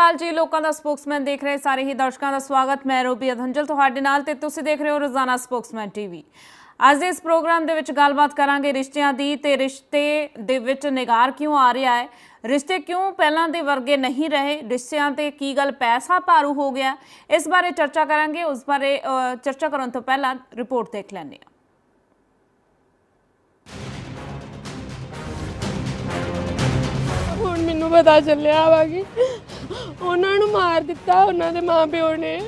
ਅਕਾਲ ਜੀ ਲੋਕਾਂ ਦਾ ਸਪੋਕਸਮੈਨ ਦੇਖ ਰਹੇ ਸਾਰੇ ਹੀ ਦਰਸ਼ਕਾਂ ਦਾ ਸਵਾਗਤ। ਮੈਂ ਰੂਬੀ ਅਧੰਜਲ ਤੁਹਾਡੇ ਨਾਲ ਤੇ ਤੁਸੀਂ ਦੇਖ ਰਹੇ ਹੋ ਰੋਜ਼ਾਨਾ ਸਪੋਕਸਮੈਨ ਟੀਵੀ। ਅੱਜ ਦੇ ਇਸ ਪ੍ਰੋਗਰਾਮ ਦੇ ਵਿੱਚ ਗੱਲਬਾਤ ਕਰਾਂਗੇ ਰਿਸ਼ਤਿਆਂ ਦੀ ਤੇ ਰਿਸ਼ਤੇ ਦੇ ਵਿੱਚ ਨਿਗਾਰ ਕਿਉਂ ਆ ਰਿਹਾ ਹੈ? ਰਿਸ਼ਤੇ ਕਿਉਂ ਪਹਿਲਾਂ ਦੇ ਵਰਗੇ ਨਹੀਂ ਰਹੇ? ਰਿਸ਼ਤਿਆਂ ਤੇ ਕੀ ਗੱਲ ਪੈਸਾ ਭਾਰੂ ਹੋ ਗਿਆ? ਇਸ ਬਾਰੇ ਚਰਚਾ ਕਰਾਂਗੇ। ਉਸ ਬਾਰੇ ਚਰਚਾ ਕਰਨ ਤੋਂ ਪਹਿਲਾਂ ਰਿਪੋਰਟ ਦੇਖ ਲੈਂਦੇ ਹਾਂ। ਹੁਣ ਮੈਨੂੰ ਪਤਾ ਚੱਲਿਆ ਵਾ ਕਿ ਉਹਨਾਂ ਨੂੰ ਮਾਰ ਦਿੱਤਾ ਉਹਨਾਂ ਦੇ ਮਾਪਿਓ ਨੇ।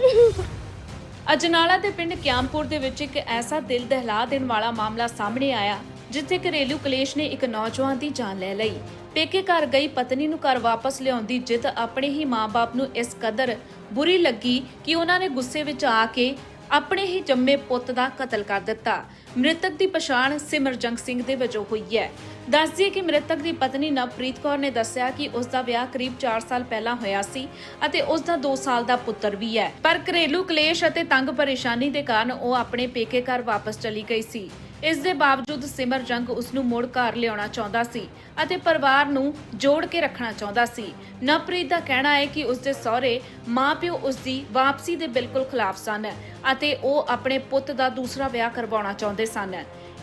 ਅਜਨਾਲਾ ਦੇ ਪਿੰਡ ਕਿਆਮਪੁਰ ਦੇ ਵਿੱਚ ਇੱਕ ਐਸਾ ਦਿਲ ਦਹਿਲਾ ਦੇਣ ਵਾਲਾ ਮਾਮਲਾ ਸਾਹਮਣੇ ਆਇਆ, ਜਿੱਥੇ ਘਰੇਲੂ ਕਲੇਸ਼ ਨੇ ਇੱਕ ਨੌਜਵਾਨ ਦੀ ਜਾਨ ਲੈ ਲਈ। ਪੇਕੇ ਘਰ ਗਈ ਪਤਨੀ ਨੂੰ ਘਰ ਵਾਪਸ ਲਿਆਉਣ ਦੀ ਜਿੱਦ ਆਪਣੇ ਹੀ ਮਾਂ-ਬਾਪ ਨੂੰ ਇਸ ਕਦਰ ਬੁਰੀ ਲੱਗੀ ਕਿ ਉਹਨਾਂ ਨੇ ਗੁੱਸੇ ਵਿੱਚ ਆ ਕੇ ਆਪਣੇ ਹੀ ਜੰਮੇ ਪੁੱਤ ਦਾ ਕਤਲ ਕਰ ਦਿੱਤਾ। ਮ੍ਰਿਤਕ ਦੀ ਪਛਾਣ ਸਿਮਰਜੰਗ ਸਿੰਘ ਦੇ ਵਜੋਂ ਹੋਈ ਹੈ। ਦੱਸਦੀਏ ਕਿ ਮ੍ਰਿਤਕ ਦੀ ਪਤਨੀ ਨਵਪ੍ਰੀਤ ਕੌਰ ਨੇ ਦੱਸਿਆ ਕਿ ਉਸ ਦਾ ਵਿਆਹ ਕਰੀਬ 4 ਸਾਲ ਪਹਿਲਾਂ ਹੋਇਆ ਸੀ ਅਤੇ ਉਸ ਦਾ 2 ਸਾਲ ਦਾ ਪੁੱਤਰ ਵੀ ਹੈ। ਪਰ ਘਰੇਲੂ ਕਲੇਸ਼ ਅਤੇ ਤੰਗ ਪਰੇਸ਼ਾਨੀ ਦੇ ਕਾਰਨ ਉਹ ਆਪਣੇ ਪੇਕੇ ਘਰ ਵਾਪਸ ਚਲੀ ਗਈ ਸੀ। ਇਸ ਦੇ ਬਾਵਜੂਦ ਸਿਮਰਜੰਗ ਉਸ ਨੂੰ ਮੁੜ ਘਰ ਲਿਆਉਣਾ ਚਾਹੁੰਦਾ ਸੀ ਅਤੇ ਪਰਿਵਾਰ ਨੂੰ ਜੋੜ ਕੇ ਰੱਖਣਾ ਚਾਹੁੰਦਾ ਸੀ। ਨਵਪ੍ਰੀਤ ਦਾ ਕਹਿਣਾ ਹੈ ਕਿ ਉਸ ਦੇ ਸਹੁਰੇ ਮਾਪਿਓ ਉਸ ਦੀ ਵਾਪਸੀ ਦੇ ਬਿਲਕੁਲ ਖਿਲਾਫ ਸਨ ਅਤੇ ਉਹ ਆਪਣੇ ਪੁੱਤ ਦਾ ਦੂਸਰਾ ਵਿਆਹ ਕਰਵਾਉਣਾ ਚਾਹੁੰਦੇ ਸਨ।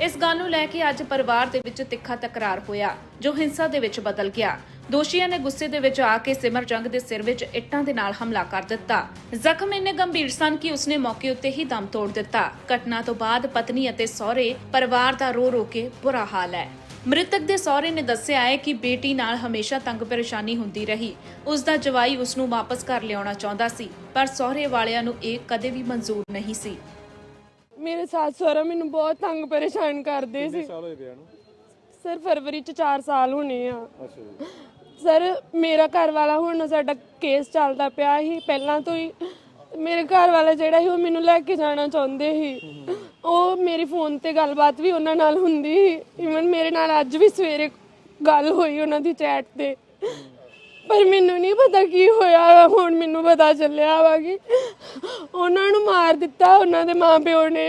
ਇਸ ਗੱਲ ਨੂੰ ਲੈ ਕੇ ਅੱਜ ਪਰਿਵਾਰ ਦੇ ਵਿੱਚ ਤਿੱਖਾ ਤਕਰਾਰ ਹੋਇਆ, ਜੋ ਹਿੰਸਾ ਦੇ ਵਿੱਚ ਬਦਲ ਗਿਆ। ਦੋਸ਼ੀਆਂ ਨੇ ਗੁੱਸੇ ਦੇ ਵਿੱਚ ਆ ਕੇ ਸਿਮਰਜੰਗ ਦੇ ਸਿਰ ਵਿੱਚ ਇੱਟਾਂ ਦੇ ਨਾਲ ਹਮਲਾ ਕਰ ਦਿੱਤਾ। ਜ਼ਖਮ ਇੰਨੇ ਗੰਭੀਰ ਸਨ ਕਿ ਉਸਨੇ ਮੌਕੇ ਉੱਤੇ ਹੀ ਦਮ ਤੋੜ ਦਿੱਤਾ। ਘਟਨਾ ਤੋਂ ਬਾਅਦ ਪਤਨੀ ਅਤੇ ਸਹੁਰੇ ਪਰਿਵਾਰ ਦਾ ਰੋ ਰੋ ਕੇ ਬੁਰਾ ਹਾਲ ਹੈ। ਮ੍ਰਿਤਕ ਦੇ ਸਹੁਰੇ ਨੇ ਦੱਸਿਆ ਹੈ ਕਿ ਬੇਟੀ ਨਾਲ ਹਮੇਸ਼ਾ ਤੰਗ ਪਰੇਸ਼ਾਨੀ ਹੁੰਦੀ ਰਹੀ। ਉਸ ਦਾ ਜਵਾਈ ਉਸ ਨੂੰ ਵਾਪਸ ਘਰ ਲਿਆਉਣਾ ਚਾਹੁੰਦਾ ਸੀ, ਪਰ ਸਹੁਰੇ ਵਾਲਿਆਂ ਨੂੰ ਇਹ ਕਦੇ ਵੀ ਮਨਜ਼ੂਰ ਨਹੀਂ ਸੀ। ਮੇਰੇ ਸੱਸ ਸਹੁਰਾ ਮੈਨੂੰ ਬਹੁਤ ਤੰਗ ਪਰੇਸ਼ਾਨ ਕਰਦੇ ਸੀ। ਸਾਲ ਹੋਏ ਵਿਆਹ ਨੂੰ? ਸਰ ਫਰਵਰੀ ਚ 4 ਸਾਲ ਹੋਣੇ ਆ। ਅੱਛਾ ਜੀ। ਸਰ ਮੇਰਾ ਘਰ ਵਾਲਾ ਹੁਣ ਸਾਡਾ ਕੇਸ ਚੱਲਦਾ ਪਿਆ ਸੀ ਪਹਿਲਾਂ ਤੋਂ ਹੀ। ਮੇਰੇ ਘਰ ਵਾਲਾ ਜਿਹੜਾ ਸੀ ਉਹ ਮੈਨੂੰ ਲੈ ਕੇ ਜਾਣਾ ਚਾਹੁੰਦੇ ਸੀ। ਉਹ ਮੇਰੀ ਫੋਨ ਤੇ ਗੱਲਬਾਤ ਵੀ ਉਹਨਾਂ ਨਾਲ ਹੁੰਦੀ ਸੀ। ਇਵਨ ਮੇਰੇ ਨਾਲ ਅੱਜ ਵੀ ਸਵੇਰੇ ਗੱਲ ਹੋਈ ਉਹਨਾਂ ਦੀ ਚੈਟ ਤੇ। ਪਰ ਮੈਨੂੰ ਨਹੀਂ ਪਤਾ ਕੀ ਹੋਇਆ ਹੁਣ ਮੈਨੂੰ ਪਤਾ ਚੱਲਿਆ ਵਾ ਕਿ ਉਹਨਾਂ ਨੂੰ ਮਾਰ ਦਿੱਤਾ ਉਹਨਾਂ ਦੇ ਮਾਪਿਓ ਨੇ।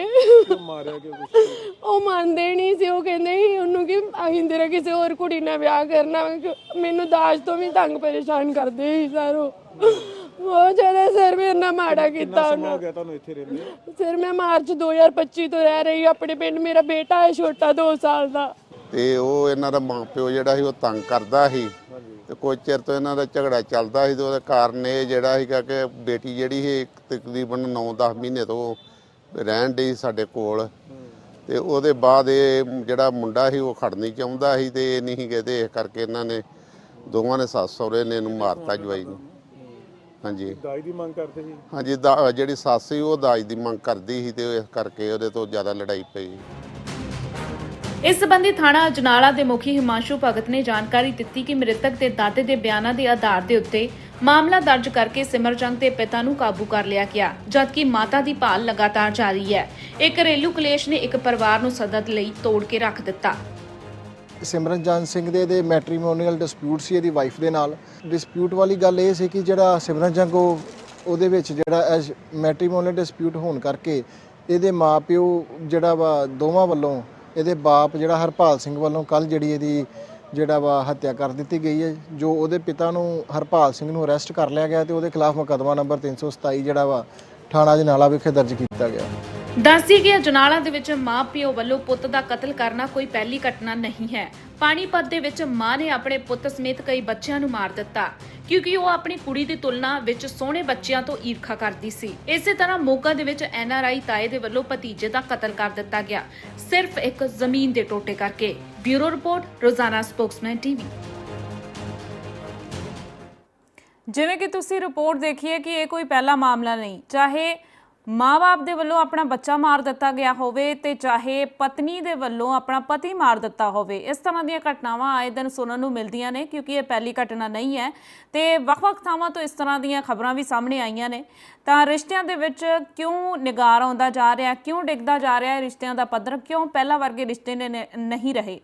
ਮਾਰਿਆ ਕਿਉਂ ਕੁਛ? ਉਹ ਮੰਨਦੇ ਨਹੀਂ ਸੀ ਉਹ ਕਹਿੰਦੇ ਸੀ ਉਹਨੂੰ ਕਿ ਅਸੀਂ ਤੇਰਾ ਕਿਸੇ ਹੋਰ ਕੁੜੀ ਨਾਲ ਵਿਆਹ ਕਰਨਾ ਵਾ ਕਿ ਮੈਨੂੰ ਦਾਜ ਤੋਂ ਵੀ ਤੰਗ ਪਰੇਸ਼ਾਨ ਕਰਦੇ ਸੀ ਸਾਰੋ। ਬਹੁਤ ਜ਼ਿਆਦਾ ਸਰ ਮੇਰੇ ਨਾਲ ਮਾੜਾ ਕੀਤਾ ਉਹਨਾਂ ਹੋ ਗਿਆ ਤੁਹਾਨੂੰ ਇੱਥੇ ਰਹਿੰਦੇ ਸਰ ਮੈਂ ਮਾਰਚ 2025 ਤੋਂ ਰਹਿ ਰਹੀ ਹਾਂ ਆਪਣੇ ਪਿੰਡ ਮੇਰਾ ਬੇਟਾ ਹੈ ਛੋਟਾ 2 ਸਾਲ ਦਾ। ਤੇ ਉਹ ਇਹਨਾਂ ਦਾ ਮਾਂ ਪਿਓ ਜਿਹੜਾ ਸੀ ਉਹ ਤੰਗ ਕਰਦਾ ਸੀ। ਤੇ ਕੁਝ ਚਿਰ ਤੋਂ ਇਹਨਾਂ ਦਾ ਝਗੜਾ ਚੱਲਦਾ ਸੀ ਤੇ ਉਹਦੇ ਕਾਰਨ ਇਹ ਜਿਹੜਾ ਸੀਗਾ ਕਿ ਬੇਟੀ ਜਿਹੜੀ ਸੀ ਤਕਰੀਬਨ 9-10 ਮਹੀਨੇ ਤੋਂ ਰਹਿਣ ਡਈ ਸਾਡੇ ਕੋਲ। ਤੇ ਉਹਦੇ ਬਾਅਦ ਇਹ ਜਿਹੜਾ ਮੁੰਡਾ ਸੀ ਉਹ ਖੜਨੀ ਚਾਹੁੰਦਾ ਸੀ ਤੇ ਇਹ ਨਹੀਂ ਗਏ ਤੇ ਇਸ ਕਰਕੇ ਇਹਨਾਂ ਨੇ ਦੋਵਾਂ ਨੇ ਸੱਸ ਸਹੁਰੇ ਨੇ ਇਹਨੂੰ ਮਾਰਤਾ ਜਵਾਈ ਨੂੰ। ਹਾਂਜੀ। ਦਾਈ ਦੀ ਮੰਗ ਕਰਦੇ ਸੀ? ਹਾਂਜੀ ਦਾ- ਜਿਹੜੀ ਸੱਸ ਸੀ ਉਹ ਦਾਜ ਦੀ ਮੰਗ ਕਰਦੀ ਸੀ ਤੇ ਇਸ ਕਰਕੇ ਉਹਦੇ ਤੋਂ ਜ਼ਿਆਦਾ ਲੜਾਈ ਪਈ। ਇਸ ਸਬੰਧੀ ਥਾਣਾ ਅਜਨਾਲਾ ਦੇ ਮੁਖੀ ਹਿਮਾਂਸ਼ੂ ਭਗਤ ਨੇ ਜਾਣਕਾਰੀ ਦਿੱਤੀ ਕਿ ਮ੍ਰਿਤਕ ਦੇ ਦਾਦੇ ਦੇ ਬਿਆਨਾਂ ਦੇ ਆਧਾਰ ਦੇ ਉੱਤੇ ਮਾਮਲਾ ਦਰਜ ਕਰਕੇ ਸਿਮਰਜੰਗ ਦੇ ਪਿਤਾ ਨੂੰ ਕਾਬੂ ਕਰ ਲਿਆ ਗਿਆ, ਜਦਕਿ ਮਾਤਾ ਦੀ ਭਾਲ ਲਗਾਤਾਰ ਜਾਰੀ ਹੈ। ਇਹ ਘਰੇਲੂ ਕਲੇਸ਼ ਨੇ ਇੱਕ ਪਰਿਵਾਰ ਨੂੰ ਸਦਦ ਲਈ ਤੋੜ ਕੇ ਰੱਖ ਦਿੱਤਾ। ਸਿਮਰਨਜਨ ਸਿੰਘ ਦੇ ਦੇ ਮੈਟ੍ਰੀਮੋਨੀਅਲ ਡਿਸਪਿਊਟ ਸੀ ਇਹਦੀ ਵਾਈਫ ਦੇ ਨਾਲ। ਡਿਸਪਿਊਟ ਵਾਲੀ ਗੱਲ ਇਹ ਸੀ ਕਿ ਜਿਹੜਾ ਸਿਮਰਨਜੰਗ ਉਹ, ਉਹਦੇ ਵਿੱਚ ਜਿਹੜਾ ਮੈਟ੍ਰੀਮੋਨੀਅਲ ਡਿਸਪਿਊਟ ਹੋਣ ਕਰਕੇ ਇਹਦੇ ਮਾਪਿਓ ਜਿਹੜਾ ਵਾ ਦੋਵਾਂ ਵੱਲੋਂ ਇਹਦੇ ਬਾਪ ਜਿਹੜਾ ਹਰਪਾਲ ਸਿੰਘ ਵੱਲੋਂ ਕੱਲ ਜਿਹੜੀ ਇਹਦੀ ਜਿਹੜਾ ਵਾ ਹੱਤਿਆ ਕਰ ਦਿੱਤੀ ਗਈ ਹੈ, ਜੋ ਉਹਦੇ ਪਿਤਾ ਨੂੰ ਹਰਪਾਲ ਸਿੰਘ ਨੂੰ ਅਰੈਸਟ ਕਰ ਲਿਆ ਗਿਆ ਤੇ ਉਹਦੇ ਖਿਲਾਫ ਮੁਕੱਦਮਾ ਨੰਬਰ 327 ਜਿਹੜਾ ਵਾ ਥਾਣਾ ਜਨਾਲਾ ਵਿਖੇ ਦਰਜ ਕੀਤਾ ਗਿਆ। ਦੱਸਦੀ ਕਿ ਅਜਨਾਲਾ ਦੇ ਵਿੱਚ ਮਾਂ ਪਿਓ ਵੱਲੋਂ ਪੁੱਤ ਦਾ ਕਤਲ ਕਰਨਾ ਕੋਈ ਪਹਿਲੀ ਘਟਨਾ ਨਹੀਂ ਹੈ। ਪਾਣੀਪਤ ਦੇ ਵਿੱਚ ਮਾਂ ਨੇ ਆਪਣੇ ਪੁੱਤ ਸਮੇਤ ਕਈ ਬੱਚਿਆਂ ਨੂੰ ਮਾਰ ਦਿੱਤਾ, ਕਿਉਂਕਿ ਉਹ ਆਪਣੀ ਕੁੜੀ ਦੀ ਤੁਲਨਾ ਵਿੱਚ ਸੋਹਣੇ ਬੱਚਿਆਂ ਤੋਂ ਈਰਖਾ ਕਰਦੀ ਸੀ। ਇਸੇ ਤਰ੍ਹਾਂ ਮੋਗਾ ਦੇ ਵਿੱਚ ਐਨਆਰਆਈ ਤਾਏ ਦੇ ਵੱਲੋਂ ਭਤੀਜੇ ਦਾ ਕਤਲ ਕਰ ਦਿੱਤਾ ਗਿਆ। ਸਿਰਫ ਇੱਕ ਜ਼ਮੀਨ ਦੇ ਟੋਟੇ ਕਰਕੇ। Bureau report, Rozana spokesman TV. ਜਿਵੇਂ ਕਿ ਤੁਸੀਂ ਰਿਪੋਰਟ ਦੇਖੀਏ ਕਿ ਇਹ ਕੋਈ ਪਹਿਲਾ ਮਾਮਲਾ ਨਹੀਂ, ਚਾਹੇ ਮਾਂ-ਬਾਪ ਦੇ ਵੱਲੋਂ ਆਪਣਾ ਬੱਚਾ ਮਾਰ ਦਿੱਤਾ ਗਿਆ ਹੋਵੇ ਤੇ ਚਾਹੇ ਪਤਨੀ ਦੇ ਵੱਲੋਂ ਆਪਣਾ ਪਤੀ ਮਾਰ ਦਿੱਤਾ ਹੋਵੇ। ਇਸ ਤਰ੍ਹਾਂ ਦੀਆਂ ਘਟਨਾਵਾਂ ਆਏ ਦਿਨ ਸੁਣਨ ਨੂੰ ਮਿਲਦੀਆਂ ਨੇ ਕਿਉਂਕਿ ਇਹ ਪਹਿਲੀ ਘਟਨਾ ਨਹੀਂ ਹੈ ਤੇ ਵੱਖ-ਵੱਖ ਥਾਵਾਂ ਤੋਂ ਇਸ ਤਰ੍ਹਾਂ ਦੀਆਂ ਖਬਰਾਂ ਵੀ ਸਾਹਮਣੇ ਆਈਆਂ ਨੇ। ਤਾਂ ਰਿਸ਼ਤਿਆਂ ਦੇ ਵਿੱਚ ਕਿਉਂ ਨਿਗਾਰ ਆਉਂਦਾ ਜਾ ਰਿਹਾ, ਕਿਉਂ ਡਿੱਗਦਾ ਜਾ ਰਿਹਾ ਹੈ ਰਿਸ਼ਤਿਆਂ ਦਾ ਪੱਧਰ, ਕਿਉਂ ਪਹਿਲਾਂ ਵਰਗੇ ਰਿਸ਼ਤੇ ਨੇ, ਨਹੀਂ ਰਹੇ?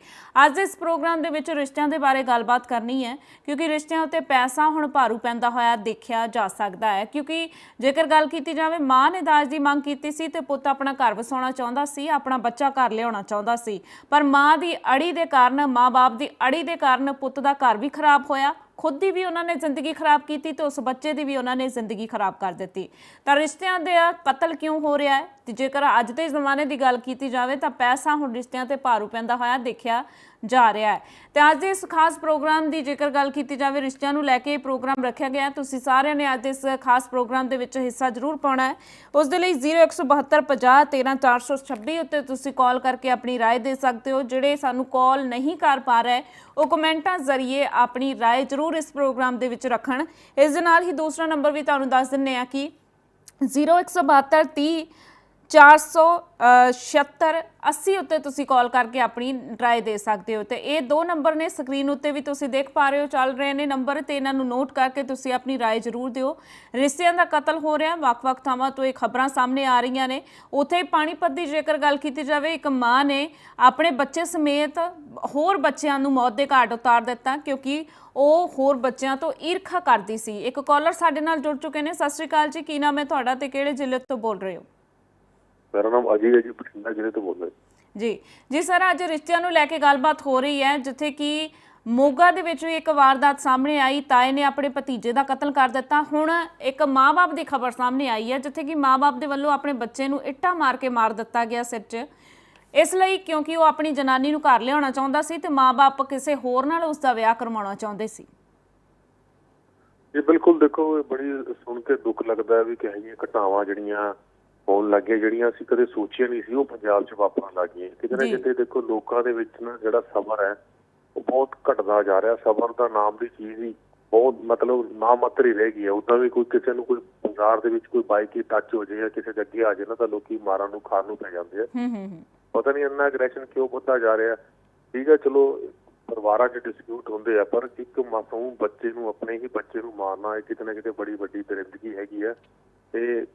ਅੱਜ ਇਸ ਪ੍ਰੋਗਰਾਮ ਦੇ ਵਿੱਚ ਰਿਸ਼ਤਿਆਂ ਦੇ ਬਾਰੇ ਗੱਲਬਾਤ ਕਰਨੀ ਹੈ ਕਿਉਂਕਿ ਰਿਸ਼ਤਿਆਂ ਉੱਤੇ ਪੈਸਾ ਹੁਣ ਭਾਰੂ ਪੈਂਦਾ ਹੋਇਆ ਦੇਖਿਆ ਜਾ ਸਕਦਾ ਹੈ ਕਿਉਂਕਿ ਜੇਕਰ ਗੱਲ ਕੀਤੀ ਜਾਵੇ ਮਾਂ ਨੇ ਦਾਜ ਦੀ ਮੰਗ ਕੀਤੀ ਸੀ ਤੇ ਪੁੱਤ ਆਪਣਾ ਘਰ ਵਸਾਉਣਾ ਚਾਹੁੰਦਾ ਸੀ, ਆਪਣਾ ਬੱਚਾ ਘਰ ਲਿਆਉਣਾ ਚਾਹੁੰਦਾ ਸੀ। ਪਰ ਮਾਂ ਦੀ ਅੜੀ ਦੇ ਕਾਰਨ, ਮਾਂ-ਬਾਪ ਦੀ ਅੜੀ ਦੇ ਕਾਰਨ ਪੁੱਤ ਦਾ ਘਰ ਵੀ ਖਰਾਬ ਹੋਇਆ। ਖੁਦ ਦੀ ਵੀ ਉਹਨਾਂ ਨੇ ਜ਼ਿੰਦਗੀ ਖਰਾਬ ਕੀਤੀ ਤੇ ਉਸ ਬੱਚੇ ਦੀ ਵੀ ਉਹਨਾਂ ਨੇ ਜ਼ਿੰਦਗੀ ਖਰਾਬ ਕਰ ਦਿੱਤੀ। ਤਾਂ ਰਿਸ਼ਤਿਆਂ ਦੇ ਕਤਲ ਕਿਉਂ ਹੋ ਰਿਹਾ ਹੈ? ਤੇ ਜੇਕਰ ਅੱਜ ਦੇ ਜ਼ਮਾਨੇ ਦੀ ਗੱਲ ਕੀਤੀ ਜਾਵੇ ਤਾਂ ਪੈਸਾ ਹੁਣ ਰਿਸ਼ਤਿਆਂ ਤੇ ਭਾਰੂ ਪੈਂਦਾ ਹੋਇਆ ਦੇਖਿਆ ਜਾ ਰਿਹਾ ਹੈ ਤੇ ਅੱਜ ਦੇ ਇਸ ਖਾਸ ਪ੍ਰੋਗਰਾਮ ਦੀ ਜੇਕਰ ਗੱਲ ਕੀਤੀ ਜਾਵੇ ਰਿਸ਼ਤਿਆਂ ਨੂੰ ਲੈ ਕੇ ਇਹ ਪ੍ਰੋਗਰਾਮ ਰੱਖਿਆ ਗਿਆ ਹੈ। ਤੁਸੀਂ ਸਾਰਿਆਂ ਨੇ ਅੱਜ ਦੇ ਇਸ ਖਾਸ ਪ੍ਰੋਗਰਾਮ ਦੇ ਵਿੱਚ ਹਿੱਸਾ ਜ਼ਰੂਰ ਪਾਉਣਾ ਹੈ ਉਸ ਦੇ ਲਈ 01750 ਉੱਤੇ ਤੁਸੀਂ ਕਾਲ ਕਰਕੇ ਆਪਣੀ رائے ਦੇ ਸਕਦੇ ਹੋ ਜਿਹੜੇ ਸਾਨੂੰ ਕਾਲ ਨਹੀਂ ਕਰ ਪਾ ਰਹੇ ਉਹ ਕਮੈਂਟਾਂ ਜ਼ਰੀਏ ਆਪਣੀ رائے ਜ਼ਰੂਰ ਇਸ ਪ੍ਰੋਗਰਾਮ ਦੇ ਵਿੱਚ ਰੱਖਣ ਇਸ ਦੇ ਨਾਲ ਹੀ ਦੂਸਰਾ ਨੰਬਰ ਵੀ ਤੁਹਾਨੂੰ ਦੱਸ ਦਿੰਨੇ ਆ ਕਿ 01723 476 80 ਉੱਤੇ ਤੁਸੀਂ ਕਾਲ ਕਰਕੇ ਆਪਣੀ ਰਾਏ ਦੇ ਸਕਦੇ ਹੋ। ਤੇ ਇਹ ਦੋ ਨੰਬਰ ਨੇ, ਸਕਰੀਨ ਉੱਤੇ ਵੀ ਤੁਸੀਂ ਦੇਖ ਪਾ ਰਹੇ ਹੋ, ਚੱਲ ਰਹੇ ਨੇ ਨੰਬਰ, ਤੇ ਇਹਨਾਂ ਨੂੰ ਨੋਟ ਕਰਕੇ ਤੁਸੀਂ ਆਪਣੀ ਰਾਏ ਜ਼ਰੂਰ ਦਿਓ। ਰਿਸ਼ਤਿਆਂ ਦਾ ਕਤਲ ਹੋ ਰਿਹਾ, ਵੱਖ-ਵੱਖ ਥਾਵਾਂ ਤੋਂ ਇਹ ਖਬਰਾਂ ਸਾਹਮਣੇ ਆ ਰਹੀਆਂ ਨੇ। ਉੱਥੇ ਪਾਣੀਪਤ ਦੀ ਜੇਕਰ ਗੱਲ ਕੀਤੀ ਜਾਵੇ, ਇੱਕ ਮਾਂ ਨੇ ਆਪਣੇ ਬੱਚੇ ਸਮੇਤ ਹੋਰ ਬੱਚਿਆਂ ਨੂੰ ਮੌਤ ਦੇ ਘਾਟ ਉਤਾਰ ਦਿੱਤਾ, ਕਿਉਂਕਿ ਉਹ ਹੋਰ ਬੱਚਿਆਂ ਤੋਂ ਈਰਖਾ ਕਰਦੀ ਸੀ। ਇੱਕ ਕਾਲਰ ਸਾਡੇ ਨਾਲ ਜੁੜ ਚੁੱਕੇ ਨੇ। ਸਤਿ ਸ਼੍ਰੀ ਅਕਾਲ ਜੀ, ਕੀ ਨਾਮ ਹੈ ਤੁਹਾਡਾ ਤੇ ਕਿਹੜੇ ਜ਼ਿਲ੍ਹੇ ਤੋਂ ਬੋਲ ਰਹੇ ਹੋ? ਮੇਰਾ ਨਾਮ ਅਜੇ ਹੈ ਜੀ ਬਠਿੰਡਾ ਜ਼ਿਲ੍ਹੇ ਤੋਂ ਬੋਲ ਰਿਹਾ ਜੀ। ਜੀ ਸਰ ਅੱਜ ਰਿਸ਼ਤਿਆਂ ਨੂੰ ਲੈ ਕੇ ਗੱਲਬਾਤ ਹੋ ਰਹੀ ਹੈ ਜਿੱਥੇ ਕਿ ਮੋਗਾ ਦੇ ਵਿੱਚ ਵੀ ਇੱਕ ਵਾਰਦਾਤ ਸਾਹਮਣੇ ਆਈ ਤਾਏ ਨੇ ਆਪਣੇ ਭਤੀਜੇ ਦਾ ਕਤਲ ਕਰ ਦਿੱਤਾ। ਹੁਣ ਇੱਕ ਮਾਂ-ਬਾਪ ਦੀ ਖਬਰ ਸਾਹਮਣੇ ਆਈ ਹੈ ਜਿੱਥੇ ਕਿ ਮਾਂ-ਬਾਪ ਦੇ ਵੱਲੋਂ ਆਪਣੇ ਬੱਚੇ ਨੂੰ ਇੱਟਾਂ ਮਾਰ ਕੇ ਮਾਰ ਦਿੱਤਾ ਗਿਆ ਸਿਰ 'ਚ। ਇਸ ਲਈ ਕਿਉਂਕਿ ਉਹ ਆਪਣੀ ਜਨਾਨੀ ਨੂੰ ਘਰ ਲਿਆਉਣਾ ਚਾਹੁੰਦਾ ਸੀ ਤੇ ਮਾਂ-ਬਾਪ ਕਿਸੇ ਹੋਰ ਨਾਲ ਉਸ ਦਾ ਵਿਆਹ ਕਰਵਾਉਣਾ ਚਾਹੁੰਦੇ ਸੀ। ਇਹ ਬਿਲਕੁਲ ਦੇਖੋ ਇਹ ਬੜੀ ਸੁਣ ਕੇ ਦੁੱਖ ਲੱਗਦਾ ਹੈ ਵੀ ਕਿਹੋ ਘਟਨਾਵਾਂ ਜਿਹੜੀਆਂ ਹੋਣ ਲੱਗੀਆਂ ਜਿਹੜੀਆਂ ਅਸੀਂ ਕਦੇ ਸੋਚੀਆਂ ਨਹੀਂ ਸੀ ਉਹ ਪੰਜਾਬ 'ਚ ਵਾਪਰਨ ਲੱਗੀਆਂ ਕਿਤੇ ਨਾ। ਕਿਤੇ ਦੇਖੋ ਲੋਕਾਂ ਦੇ ਵਿੱਚ ਨਾ ਜਿਹੜਾ ਸਬਰ ਹੈ ਉਹ ਬਹੁਤ ਘਟਦਾ ਜਾ ਰਿਹਾ। ਸਬਰ ਦਾ ਨਾਮ ਦੀ ਚੀਜ਼ ਹੀ ਬਹੁਤ ਮਤਲਬ ਨਾ ਮਾਤਰ ਹੀ ਰਹਿ ਗਈ ਹੈ। ਉਦਾਂ ਵੀ ਕੋਈ ਕਿਸੇ ਨੂੰ ਕੋਈ ਬਾਜ਼ਾਰ ਦੇ ਵਿੱਚ ਕੋਈ ਬਾਈਕ ਹੀ ਟੱਚ ਹੋ ਜਾਏ ਜਾਂ ਕਿਸੇ ਦੇ ਅੱਗੇ ਆ ਜਾਏ ਨਾ ਤਾਂ ਲੋਕੀ ਮਾਰਨ ਨੂੰ ਖਾਣ ਨੂੰ ਪੈ ਜਾਂਦੇ ਆ। ਹੂੰ ਹੂੰ ਪਤਾ ਨਹੀਂ ਇੰਨਾ ਐਗਰੈਸ਼ਨ ਕਿਉਂ ਵੱਧਦਾ ਜਾ ਰਿਹਾ। ਠੀਕ ਹੈ ਚਲੋ ਪਰਿਵਾਰਾਂ 'ਚ ਡਿਸਪਿਊਟ ਹੁੰਦੇ ਆ ਪਰ ਇੱਕ ਮਾਸੂਮ ਬੱਚੇ ਨੂੰ ਆਪਣੇ ਹੀ ਬੱਚੇ ਨੂੰ ਮਾਰਨਾ ਇਹ ਕਿਤੇ ਨਾ ਕਿਤੇ ਬੜੀ ਵੱਡੀ ਦਰਿੰਦਗੀ ਹੈਗੀ ਆ। ਤੇ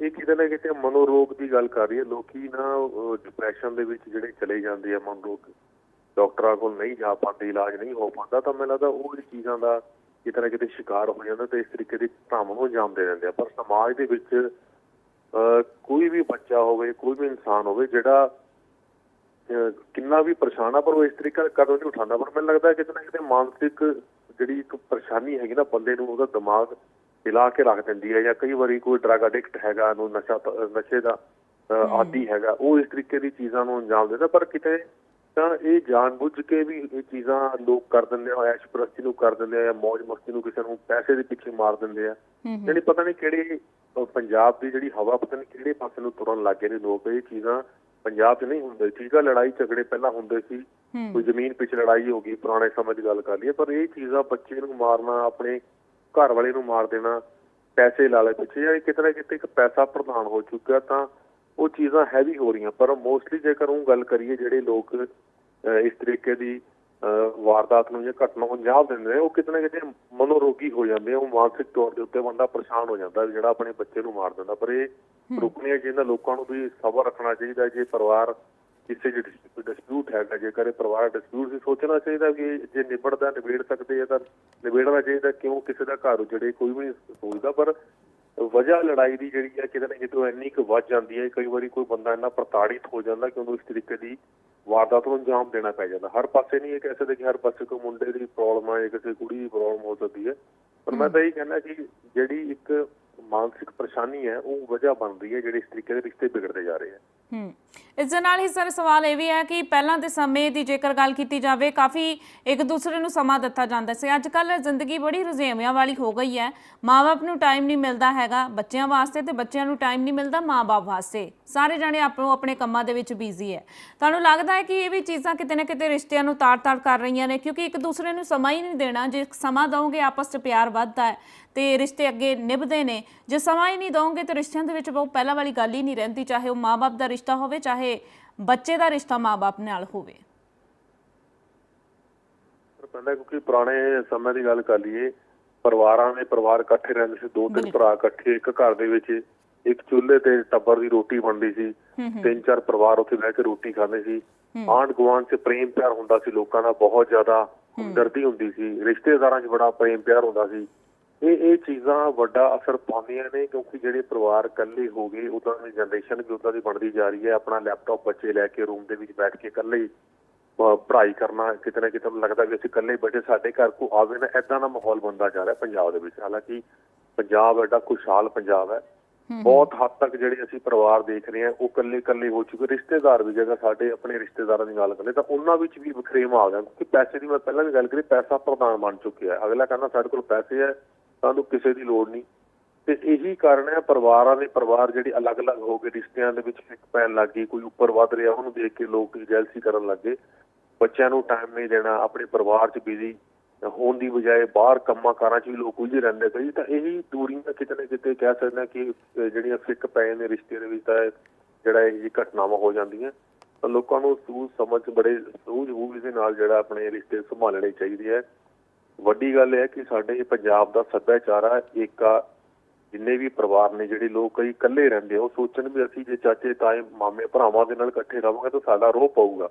ਇਹ ਕਿਤੇ ਨਾ ਕਿਤੇ ਮਨੋਰੋਗ ਦੀ ਗੱਲ ਕਰ ਰਹੀ ਹੈ ਲੋਕੀ ਨਾ ਡਿਪਰੈਸ਼ਨ ਦੇ ਵਿੱਚ ਜਿਹੜੇ ਚਲੇ ਜਾਂਦੇ ਆ ਮਨੋਰੋਗ, ਡਾਕਟਰਾਂ ਕੋਲ ਨਹੀਂ ਜਾ ਪਾਉਂਦੇ, ਇਲਾਜ ਨਹੀਂ ਹੋ ਪਾਉਂਦਾ, ਤਾਂ ਮੈਨੂੰ ਲੱਗਦਾ ਉਹ ਚੀਜ਼ਾਂ ਦਾ ਕਿਤੇ ਨਾ ਕਿਤੇ ਸ਼ਿਕਾਰ ਹੋ ਜਾਂਦਾ, ਤੇ ਇਸ ਤਰੀਕੇ ਦੀ ਧਾਮ ਨੂੰ ਅੰਜਾਮ ਦੇ ਦਿੰਦੇ ਆ। ਪਰ ਸਮਾਜ ਦੇ ਵਿੱਚ, ਅਹ, ਕੋਈ ਵੀ ਬੱਚਾ ਹੋਵੇ, ਕੋਈ ਵੀ ਇਨਸਾਨ ਹੋਵੇ, ਜਿਹੜਾ ਕਿੰਨਾ ਵੀ ਪਰੇਸ਼ਾਨ ਆ, ਪਰ ਉਹ ਇਸ ਤਰੀਕੇ ਨਾਲ ਕਦਮ ਨਹੀਂ ਉਠਾਉਂਦਾ। ਪਰ ਮੈਨੂੰ ਲੱਗਦਾ ਕਿਤੇ ਨਾ ਕਿਤੇ ਮਾਨਸਿਕ ਜਿਹੜੀ ਇੱਕ ਪਰੇਸ਼ਾਨੀ ਹੈਗੀ ਨਾ ਬੰਦੇ ਨੂੰ, ਉਹਦਾ ਦਿਮਾਗ ਹਿਲਾ ਕੇ ਰੱਖ ਦਿੰਦੀ ਹੈ ਜਾਂ ਕਈ ਵਾਰੀ ਕੋਈ ਡਰਗ ਐਡਿਕਟ ਹੈਗਾ ਨੂੰ ਨਸ਼ਾ ਨਸ਼ੇ ਦਾ ਆਦੀ ਹੈਗਾ ਉਹ ਇਸ ਤਰੀਕੇ ਦੀ ਚੀਜ਼ਾਂ ਨੂੰ ਅੰਜਾਮ ਦਿੰਦਾ ਪਰ ਕਿਤੇ ਤਾਂ ਇਹ ਜਾਣਬੁੱਝ ਕੇ ਵੀ ਇਹ ਚੀਜ਼ਾਂ ਲੋਕ ਕਰ ਦਿੰਦੇ ਆ ਐਸ਼ ਪ੍ਰਸਤੀ ਨੂੰ ਕਰ ਦਿੰਦੇ ਆ ਜਾਂ ਮौज ਮਸਤੀ ਨੂੰ ਕਿਸੇ ਨੂੰ ਪੈਸੇ ਦੇ ਪਿੱਛੇ ਮਾਰ ਦਿੰਦੇ ਆ। ਜਿਹੜੀ ਪਤਾ ਨਹੀਂ ਕਿਹੜੇ ਪੰਜਾਬ ਦੀ ਜਿਹੜੀ ਹਵਾ ਪਤਾ ਨਹੀਂ ਕਿਹੜੇ ਪਾਸੇ ਨੂੰ ਤੁਰਨ ਲੱਗੇ ਨੇ ਲੋਕ ਇਹ ਚੀਜ਼ਾਂ ਪੰਜਾਬ 'ਚ ਨਹੀਂ ਹੁੰਦੇ। ਠੀਕ ਆ ਲੜਾਈ ਝਗੜੇ ਪਹਿਲਾਂ ਹੁੰਦੇ ਸੀ। ਕੋਈ ਜ਼ਮੀਨ ਪਿੱਛੇ ਲੜਾਈ ਹੋ ਗਈ ਪੁਰਾਣੇ ਸਮੇਂ ਦੀ ਗੱਲ ਕਰ ਲਈਏ ਪਰ ਇਹ ਚੀਜ਼ਾਂ ਬੱਚੇ ਨੂੰ ਮਾਰਨਾ ਆਪਣੇ ਘਰ ਵਾਲੇ ਨੂੰ ਮਾਰ ਦੇਣਾ ਪੈਸੇ ਲਾਲੇ ਪਿੱਛੇ ਜਾਂ ਕਿਤੇ ਨਾ ਕਿਤੇ ਇੱਕ ਪੈਸਾ ਪ੍ਰਧਾਨ ਹੋ ਚੁੱਕਾ ਤਾਂ ਉਹ ਚੀਜ਼ਾਂ ਹੈਵੀ ਹੋ ਰਹੀਆਂ। ਪਰ ਮੋਸਟਲੀ ਜੇਕਰ ਉਹ ਗੱਲ ਕਰੀਏ ਜਿਹੜੇ ਲੋਕ ਇਸ ਤਰੀਕੇ ਦੀ ਵਾਰਦਾਤ ਨੂੰ ਜਾਂ ਘਟਨਾ ਨੂੰ ਅੰਜਾਮ ਦਿੰਦੇ ਨੇ ਉਹ ਕਿਤੇ ਨਾ ਕਿਤੇ ਮਨੋਰੋਗੀ ਹੋ ਜਾਂਦੇ ਆ ਉਹ ਮਾਨਸਿਕ ਤੌਰ ਦੇ ਉੱਤੇ ਬੰਦਾ ਪਰੇਸ਼ਾਨ ਹੋ ਜਾਂਦਾ ਜਿਹੜਾ ਆਪਣੇ ਬੱਚੇ ਨੂੰ ਮਾਰ ਦਿੰਦਾ। ਪਰ ਇਹ ਰੁਕਣੀਆਂ ਚਾਹੀਦਾ ਲੋਕਾਂ ਨੂੰ ਵੀ ਸਬਰ ਰੱਖਣਾ ਚਾਹੀਦਾ ਜੇ ਪਰਿਵਾਰ ਕਿਸੇ ਜੇ ਡਿਸਪਿਊਟ ਹੈਗਾ ਜੇਕਰ ਇਹ ਪਰਿਵਾਰ ਡਿਸਪਿਊਟ ਸੀ ਸੋਚਣਾ ਚਾਹੀਦਾ ਇਹ ਜੇ ਨਿਬੜਦਾ ਨਿਬੇੜ ਸਕਦੇ ਆ ਤਾਂ ਨਿਬੇੜਨਾ ਚਾਹੀਦਾ ਕਿਉਂ ਕਿਸੇ ਦਾ ਘਰ ਉਜੜੇ ਕੋਈ ਵੀ ਨਹੀਂ ਸੋਚਦਾ ਪਰ ਵਜ੍ਹਾ ਲੜਾਈ ਦੀ ਜਿਹੜੀ ਹੈ ਕਿਤੇ ਨਾ ਕਿਤੇ ਉਹ ਇੰਨੀ ਕੁ ਵੱਧ ਜਾਂਦੀ ਹੈ ਕਈ ਵਾਰੀ ਕੋਈ ਬੰਦਾ ਇੰਨਾ ਪ੍ਰਤਾੜਿਤ ਹੋ ਜਾਂਦਾ ਕਿ ਉਹਨੂੰ ਇਸ ਤਰੀਕੇ ਦੀ ਵਾਰਦਾਤ ਨੂੰ ਅੰਜਾਮ ਦੇਣਾ ਪੈ ਜਾਂਦਾ। ਹਰ ਪਾਸੇ ਨਹੀਂ ਇਹ ਕਹਿ ਸਕਦੇ ਕਿ ਹਰ ਪਾਸੇ ਕੋਈ ਮੁੰਡੇ ਦੀ ਪ੍ਰੋਬਲਮ ਹੈ ਜਾਂ ਕਿਸੇ ਕੁੜੀ ਦੀ ਪ੍ਰੋਬਲਮ ਹੋ ਸਕਦੀ ਹੈ ਪਰ ਮੈਂ ਤਾਂ ਇਹ ਕਹਿੰਦਾ ਕਿ ਜਿਹੜੀ ਇੱਕ ਮਾਨਸਿਕ ਪਰੇਸ਼ਾਨੀ ਹੈ, ਉਹ ਵਜ੍ਹਾ ਬਣ ਰਹੀ ਹੈ, ਜਿਹੜੀ ਇਸ ਤਰੀਕੇ ਦੇ ਰਿਸ਼ਤੇ ਵਿਗੜਦੇ ਜਾ ਰਹੇ ਹੈ। ਹੂੰ, ਇਸ ਦੇ ਨਾਲ ਹੀ ਸਰ ਸਵਾਲ ਇਹ ਵੀ ਹੈ ਕਿ ਪਹਿਲਾਂ ਦੇ ਸਮੇਂ ਦੀ ਜੇਕਰ ਗੱਲ ਕੀਤੀ ਜਾਵੇ, ਕਾਫੀ ਇੱਕ ਦੂਸਰੇ ਨੂੰ ਸਮਾਂ ਦਿੱਤਾ ਜਾਂਦਾ ਸੀ। ਅੱਜ ਕੱਲ ਜ਼ਿੰਦਗੀ ਬੜੀ ਰੁਝੇਵਿਆਂ ਵਾਲੀ ਹੋ ਗਈ ਹੈ। ਮਾਪੇ ਨੂੰ ਟਾਈਮ ਨਹੀਂ ਮਿਲਦਾ ਹੈਗਾ, ਬੱਚਿਆਂ ਵਾਸਤੇ ਤੇ ਬੱਚਿਆਂ ਨੂੰ ਟਾਈਮ ਨਹੀਂ ਮਿਲਦਾ ਮਾਪੇ ਵਾਸਤੇ। ਸਾਰੇ ਜਾਣੇ ਆਪੋ, ਆਪਣੇ ਕੰਮਾਂ ਦੇ ਵਿੱਚ ਬਿਜ਼ੀ ਹੈ। ਤੁਹਾਨੂੰ ਲੱਗਦਾ ਹੈ ਕਿ ਇਹ ਵੀ ਚੀਜ਼ਾਂ ਕਿਤੇ ਨਾ ਕਿਤੇ ਰਿਸ਼ਤਿਆਂ ਨੂੰ ਤਾੜ-ਤਾੜ ਕਰ ਰਹੀਆਂ ਨੇ, ਕਿਉਂਕਿ ਇੱਕ ਦੂਸਰੇ ਨੂੰ ਸਮਾਂ ਹੀ ਨਹੀਂ ਦੇਣਾ। ਜੇ ਸਮਾਂ ਦਵੋਗੇ, ਆਪਸ 'ਚ ਪਿਆਰ ਵੱਧਦਾ ਹੈ। ਤੇ ਰਿਸ਼ਤੇ ਅੱਗੇ ਨਿਭਦੇ ਨੇ। ਜੇ ਸਮਾਂ ਹੀ ਨਹੀਂ ਦੋਗੇ ਤੇ ਰਿਸ਼ਤਿਆਂ ਦੇ ਵਿੱਚ ਉਹ ਪਹਿਲਾਂ ਵਾਲੀ ਗੱਲ ਹੀ ਨਹੀਂ ਰਹਿੰਦੀ ਚਾਹੇ ਉਹ ਮਾਪੇ ਦਾ ਰਿਸ਼ਤਾ ਹੋਵੇ ਚਾਹੇ ਬੱਚੇ ਦਾ ਰਿਸ਼ਤਾ ਮਾਪੇ ਨਾਲ ਹੋਵੇ। ਪਰ ਪਹਿਲਾਂ ਕਿਉਂਕਿ ਪੁਰਾਣੇ ਸਮੇਂ ਦੀ ਗੱਲ ਕਰ ਲਈਏ ਪਰਿਵਾਰਾਂ ਦੇ ਪਰਿਵਾਰ ਇਕੱਠੇ ਰਹਿੰਦੇ ਸੀ ਦੋ ਤਿੰਨ ਭਰਾ ਇਕੱਠੇ ਇੱਕ ਘਰ ਦੇ ਵਿੱਚ ਇੱਕ ਚੁੱਲ੍ਹੇ ਤੇ ਟੱਬਰ ਦੀ ਰੋਟੀ ਬਣਦੀ ਸੀ। ਤਿੰਨ ਚਾਰ ਪਰਿਵਾਰ ਉੱਥੇ ਬਹਿ ਕੇ ਰੋਟੀ ਖਾਂਦੇ ਸੀ। ਆਂਢ ਗੁਆਂਢ 'ਚ ਪ੍ਰੇਮ ਪਿਆਰ ਹੁੰਦਾ ਸੀ ਲੋਕਾਂ ਦਾ ਬਹੁਤ ਜ਼ਿਆਦਾ ਹਮਦਰਦੀ ਹੁੰਦੀ ਸੀ। ਰਿਸ਼ਤੇਦਾਰਾਂ 'ਚ ਬੜਾ ਪ੍ਰੇਮ ਪਿਆਰ ਹੁੰਦਾ ਸੀ। ਇਹ ਇਹ ਚੀਜ਼ਾਂ ਵੱਡਾ ਅਸਰ ਪਾਉਂਦੀਆਂ ਨੇ ਕਿਉਂਕਿ ਜਿਹੜੇ ਪਰਿਵਾਰ ਇਕੱਲੇ ਹੋ ਗਏ ਉਦਾਂ ਦੀ ਜਨਰੇਸ਼ਨ ਵੀ ਉਦਾਂ ਦੀ ਬਣਦੀ ਜਾ ਰਹੀ ਹੈ। ਆਪਣਾ ਲੈਪਟਾਪ ਬੱਚੇ ਲੈ ਕੇ ਰੂਮ ਦੇ ਵਿੱਚ ਬੈਠ ਕੇ ਇਕੱਲੇ ਪੜ੍ਹਾਈ ਕਰਨਾ ਕਿਤੇ ਨਾ ਕਿਤੇ ਲੱਗਦਾ ਵੀ ਅਸੀਂ ਇਕੱਲੇ ਬੈਠੇ ਸਾਡੇ ਘਰ ਕੋ ਆਵੇ ਨਾ ਐਦਾਂ ਦਾ ਮਾਹੌਲ ਬਣਦਾ ਜਾ ਰਿਹਾ ਪੰਜਾਬ ਦੇ ਵਿੱਚ। ਹਾਲਾਂਕਿ ਪੰਜਾਬ ਐਡਾ ਖੁਸ਼ਹਾਲ ਪੰਜਾਬ ਹੈ। ਬਹੁਤ ਹੱਦ ਤੱਕ ਜਿਹੜੇ ਅਸੀਂ ਪਰਿਵਾਰ ਦੇਖ ਰਹੇ ਹਾਂ ਉਹ ਇਕੱਲੇ ਇਕੱਲੇ ਹੋ ਚੁੱਕੇ ਰਿਸ਼ਤੇਦਾਰ ਵੀ ਜਗ੍ਹਾ ਸਾਡੇ ਆਪਣੇ ਰਿਸ਼ਤੇਦਾਰਾਂ ਦੀ ਗੱਲ ਕਰੀਏ ਤਾਂ ਉਹਨਾਂ ਵਿੱਚ ਵੀ ਵਖਰੇਵਾ ਆ ਗਿਆ ਕਿਉਂਕਿ ਪੈਸੇ ਦੀ ਮੈਂ ਪਹਿਲਾਂ ਵੀ ਗੱਲ ਕਰੀ ਪੈਸਾ ਪ੍ਰਧਾਨ ਬਣ ਚੁੱਕਿਆ ਹੈ। ਅਗਲਾ ਕਹਿੰਦਾ ਸਾਡੇ ਕੋਲ ਪੈਸੇ ਹੈ ਸਾਨੂੰ ਕਿਸੇ ਦੀ ਲੋੜ ਨਹੀਂ। ਤੇ ਇਹੀ ਕਾਰਨ ਹੈ ਪਰਿਵਾਰਾਂ ਦੇ ਪਰਿਵਾਰ ਜਿਹੜੇ ਅਲੱਗ-ਅਲੱਗ ਹੋ ਕੇ ਰਿਸ਼ਤਿਆਂ ਦੇ ਵਿੱਚ ਫਿੱਕ ਪੈਣ ਲੱਗ ਗਈ ਕੋਈ ਉੱਪਰ ਵੱਧ ਰਿਹਾ, ਉਹਨੂੰ ਦੇਖ ਕੇ ਲੋਕ ਜੈਲਸੀ ਕਰਨ ਲੱਗੇ ਬੱਚਿਆਂ ਨੂੰ ਟਾਈਮ ਨਹੀਂ ਦੇਣਾ, ਆਪਣੇ ਪਰਿਵਾਰ 'ਚ ਬਿਜ਼ੀ ਹੋਣ ਦੀ ਬਜਾਏ ਬਾਹਰ ਕੰਮਾਂ ਕਾਰਾਂ 'ਚ ਵੀ ਲੋਕ ਉਲਝੇ ਰਹਿੰਦੇ ਕਈ। ਤਾਂ ਇਹੀ ਦੂਰੀਆਂ ਕਿਤੇ ਨਾ ਕਿਤੇ ਕਹਿ ਸਕਦੇ ਹਾਂ ਕਿ ਜਿਹੜੀਆਂ ਫਿੱਕ ਪਏ ਨੇ ਰਿਸ਼ਤੇ ਦੇ ਵਿੱਚ ਤਾਂ ਜਿਹੜਾ ਇਹ ਜਿਹੀ ਘਟਨਾਵਾਂ ਹੋ ਜਾਂਦੀਆਂ। ਤਾਂ ਲੋਕਾਂ ਨੂੰ ਸੂਝ ਸਮਝ ਬੜੇ ਸੂਝ-ਬੂਝ ਦੇ ਨਾਲ ਜਿਹੜਾ ਆਪਣੇ ਰਿਸ਼ਤੇ ਸੰਭਾਲਣੇ ਚਾਹੀਦੇ ਹੈ। ਵੱਡੀ ਗੱਲ ਇਹ ਹੈ ਕਿ ਸਾਡੇ ਪੰਜਾਬ ਦਾ ਸੱਭਿਆਚਾਰ ਆ ਏਕਾ ਜਿੰਨੇ ਵੀ ਪਰਿਵਾਰ ਨੇ ਜਿਹੜੇ ਲੋਕ ਕਈ ਇਕੱਲੇ ਰਹਿੰਦੇ ਉਹ ਸੋਚਣ ਵੀ ਅਸੀਂ ਜੇ ਚਾਚੇ ਤਾਏ ਮਾਮੇ ਭਰਾਵਾਂ ਦੇ ਨਾਲ ਇਕੱਠੇ ਰਵਾਂਗੇ ਤਾਂ ਸਾਡਾ ਰੋਹ ਪਊਗਾ।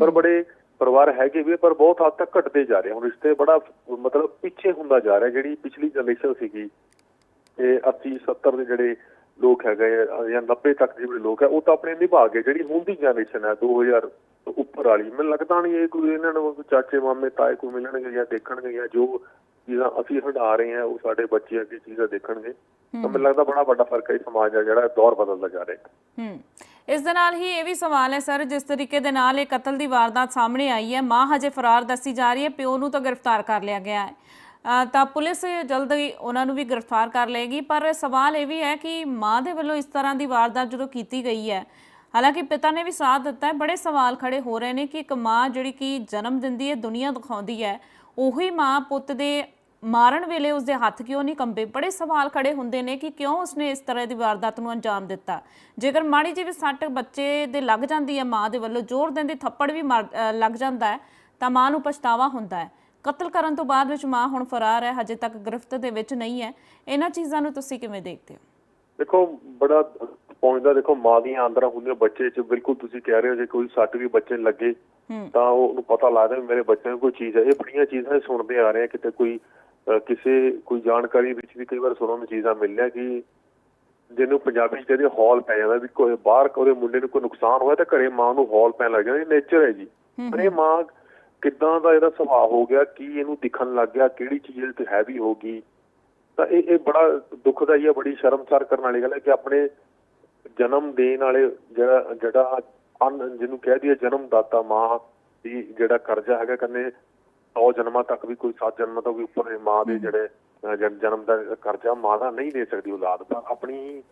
ਪਰ ਬੜੇ ਪਰਿਵਾਰ ਹੈਗੇ ਵੀ ਪਰ ਬਹੁਤ ਹੱਦ ਤੱਕ ਘਟਦੇ ਜਾ ਰਹੇ ਹੁਣ ਰਿਸ਼ਤੇ ਬੜਾ ਮਤਲਬ ਪਿੱਛੇ ਹੁੰਦਾ ਜਾ ਰਿਹਾ ਜਿਹੜੀ ਪਿਛਲੀ ਜਨਰੇਸ਼ਨ ਸੀਗੀ ਇਹ 80 70 ਦੇ ਜਿਹੜੇ ਲੋਕ ਹੈਗੇ ਜਾਂ 90 ਤੱਕ ਦੇ ਜਿਹੜੇ ਲੋਕ ਹੈ ਉਹ ਤਾਂ ਆਪਣੇ ਨਿਭਾ ਗਏ। ਜਿਹੜੀ ਹੁਣ ਦੀ ਜਨਰੇਸ਼ਨ ਹੈ 2000 ਤੋਂ ਉੱਪਰ ਵਾਲੀ। ਮੈਨੂੰ ਲੱਗਦਾ ਨਹੀਂ ਇਹ ਕੋਈ ਇਹਨਾਂ ਨੂੰ ਕੋਈ ਚਾਚੇ ਮਾਮੇ ਤਾਏ ਕੋਈ ਮਿਲਣਗੇ ਜਾਂ ਦੇਖਣਗੇ ਜਾਂ ਜੋ ਚੀਜ਼ਾਂ ਅਸੀਂ ਹੰਡਾ ਰਹੇ ਹਾਂ ਉਹ ਸਾਡੇ ਬੱਚੇ ਅੱਗੇ ਚੀਜ਼ਾਂ ਦੇਖਣਗੇ। ਤਾਂ ਮੈਨੂੰ ਲੱਗਦਾ ਬੜਾ ਵੱਡਾ ਫ਼ਰਕ ਹੈ ਸਮਾਜ ਦਾ ਜਿਹੜਾ ਦੌਰ ਬਦਲਦਾ ਜਾ ਰਿਹਾ। ਹੈ। ਹੂੰ ਇਸ ਦੇ ਨਾਲ ਹੀ ਇਹ ਵੀ ਸਵਾਲ ਹੈ ਸਰ ਜਿਸ ਤਰੀਕੇ ਦੇ ਨਾਲ ਇਹ ਕਤਲ ਦੀ ਵਾਰਦਾਤ ਸਾਹਮਣੇ ਆਈ ਹੈ ਮਾਂ ਹਜੇ ਫਰਾਰ ਦੱਸੀ ਜਾ ਰਹੀ ਹੈ ਪਿਓ ਨੂੰ ਤਾਂ ਗ੍ਰਿਫਤਾਰ ਕਰ ਲਿਆ ਗਿਆ ਹੈ। ਤਾਂ ਪੁਲਿਸ ਜਲਦ ਉਹਨਾਂ ਨੂੰ ਵੀ ਗ੍ਰਿਫਤਾਰ ਕਰ ਲਏਗੀ ਪਰ ਸਵਾਲ ਇਹ ਵੀ ਹੈ ਕਿ ਮਾਂ ਦੇ ਵੱਲੋਂ ਇਸ ਤਰ੍ਹਾਂ ਦੀ ਵਾਰਦਾਤ ਜਦੋਂ ਕੀਤੀ ਗਈ ਹੈ ਹਾਲਾਂਕਿ ਪਿਤਾ ਨੇ ਵੀ ਸਾਥ ਦਿੱਤਾ ਹੈ। ਬੜੇ ਸਵਾਲ ਖੜੇ ਹੋ ਰਹੇ ਨੇ ਕਿ ਇੱਕ ਮਾਂ ਜਿਹੜੀ ਕਿ ਜਨਮ ਦਿੰਦੀ ਹੈ, ਦੁਨੀਆ ਦਿਖਾਉਂਦੀ ਹੈ, ਉਹੀ ਮਾਂ ਪੁੱਤ ਦੇ ਮਾਰਨ ਵੇਲੇ ਉਸਦੇ ਹੱਥ ਕਿਉਂ ਨਹੀਂ ਕੰਬੇ? ਬੜੇ ਸਵਾਲ ਖੜੇ ਹੁੰਦੇ ਨੇ ਕਿ ਕਿਉਂ ਉਸਨੇ ਇਸ ਤਰ੍ਹਾਂ ਦੀ ਵਾਰਦਾਤ ਨੂੰ ਅੰਜਾਮ ਦਿੱਤਾ? ਜੇਕਰ ਮਾੜੀ ਜਿਹੀ ਵੀ ਸੱਟ ਬੱਚੇ ਦੇ ਲੱਗ ਜਾਂਦੀ ਹੈ ਮਾਂ ਦੇ ਵੱਲੋਂ, ਜ਼ੋਰ ਦਿੰਦੇ ਥੱਪੜ ਵੀ ਮਾਰ- ਲੱਗ ਜਾਂਦਾ ਹੈ, ਤਾਂ ਮਾਂ ਨੂੰ ਪਛਤਾਵਾ ਹੁੰਦਾ ਹੈ। ਕਤਲ ਕਰਨ ਤੋਂ ਬਾਅਦ ਵਿੱਚ ਮਾਂ ਹੁਣ ਫਰਾਰ ਹੈ, ਹਜੇ ਤੱਕ ਗ੍ਰਿਫਤ ਦੇ ਵਿੱਚ ਨਹੀਂ ਹੈ। ਇਹਨਾਂ ਚੀਜ਼ਾਂ ਨੂੰ ਤੁਸੀਂ ਕਿਵੇਂ ਦੇਖਦੇ ਹੋ? ਦੇਖੋ, ਬੜਾ ਪਹੁੰਚਦਾ ਦੇਖੋ ਮਾਂ ਦੀਆਂ ਆਂਦਰਾਂ ਹੁੰਦੀਆਂ ਬੱਚੇ 'ਚ ਬਿਲਕੁਲ ਤੁਸੀਂ ਕਹਿ ਰਹੇ ਹੋ ਜੇ ਕੋਈ ਸੱਟ ਵੀ ਬੱਚੇ ਨੂੰ ਲੱਗੇ ਤਾਂ ਉਹ- ਉਹਨੂੰ ਪਤਾ ਲੱਗਦਾ ਵੀ ਮੇਰੇ ਬੱਚੇ ਨੂੰ ਕੋਈ ਚੀਜ਼ ਹੈ। ਇਹ ਬੜੀਆਂ ਚੀਜ਼ਾਂ ਸੁਣਦੇ ਆ ਰਹੇ ਆ ਕਿਤੇ ਕੋਈ ਕਿਸੇ ਕੋਈ ਜਾਣਕਾਰੀ ਵਿੱਚ ਵੀ ਕਈ ਵਾਰ ਸੁਣਨ ਨੂੰ ਚੀਜ਼ਾਂ ਮਿਲਿਆ ਕਿ ਜਿਹਨੂੰ ਪੰਜਾਬੀ ਚ ਕਹਿੰਦੇ ਹੌਲ ਪੈ ਜਾਂਦਾ ਵੀ ਕੋਈ ਬਾਹਰ ਉਹਦੇ ਮੁੰਡੇ ਨੂੰ ਕੋਈ ਨੁਕਸਾਨ ਹੋਇਆ ਤਾਂ ਘਰੇ ਮਾਂ ਨੂੰ ਹੌਲ ਪੈਣ ਲੱਗ ਜਾਂਦਾ ਇਹ ਨੇਚਰ ਹੈ ਜੀ। ਪਰ ਇਹ ਮਾਂ ਕਿੱਦਾਂ ਦਾ ਇਹਦਾ ਸੁਭਾਅ ਹੋ ਗਿਆ ਕੀ ਇਹਨੂੰ ਦਿਖਣ ਲੱਗ ਗਿਆ ਕਿਹੜੀ ਚੀਜ਼ ਤੇ ਹੈਵੀ ਹੋ ਗਈ ਤਾਂ ਇਹ ਇਹ ਬੜਾ ਦੁਖਦਾਈ ਹੈ ਬੜੀ ਸ਼ਰਮਸਾਰ ਕਰਨ ਵਾਲੀ ਗੱਲ ਹੈ ਕਿ ਆਪਣੇ ਜਨਮ ਦੇਣ ਵਾਲੇ ਜਿਹੜਾ ਜਿਹੜਾ ਅਨ ਜਿਹਨੂੰ ਕਹਿ ਦਈਏ ਜਨਮ ਦਾਤਾ ਮਾਂ ਦੀ ਜਿਹੜਾ ਕਰਜ਼ਾ ਹੈਗਾ ਕਹਿੰਦੇ 100 ਜਨਮਾਂ ਤੱਕ ਵੀ ਕੋਈ 7 ਜਨਮਾਂ ਤੋਂ ਵੀ ਉੱਪਰ ਇਹ ਮਾਂ ਦੇ ਜਿਹੜੇ ਜਨਮ ਦਾ ਕਰਜ਼ਾ ਮਾਂ ਦਾ ਨਹੀਂ ਦੇ ਸਕਦੀ ਔਲਾਦ। ਪਰ ਆਪਣੀ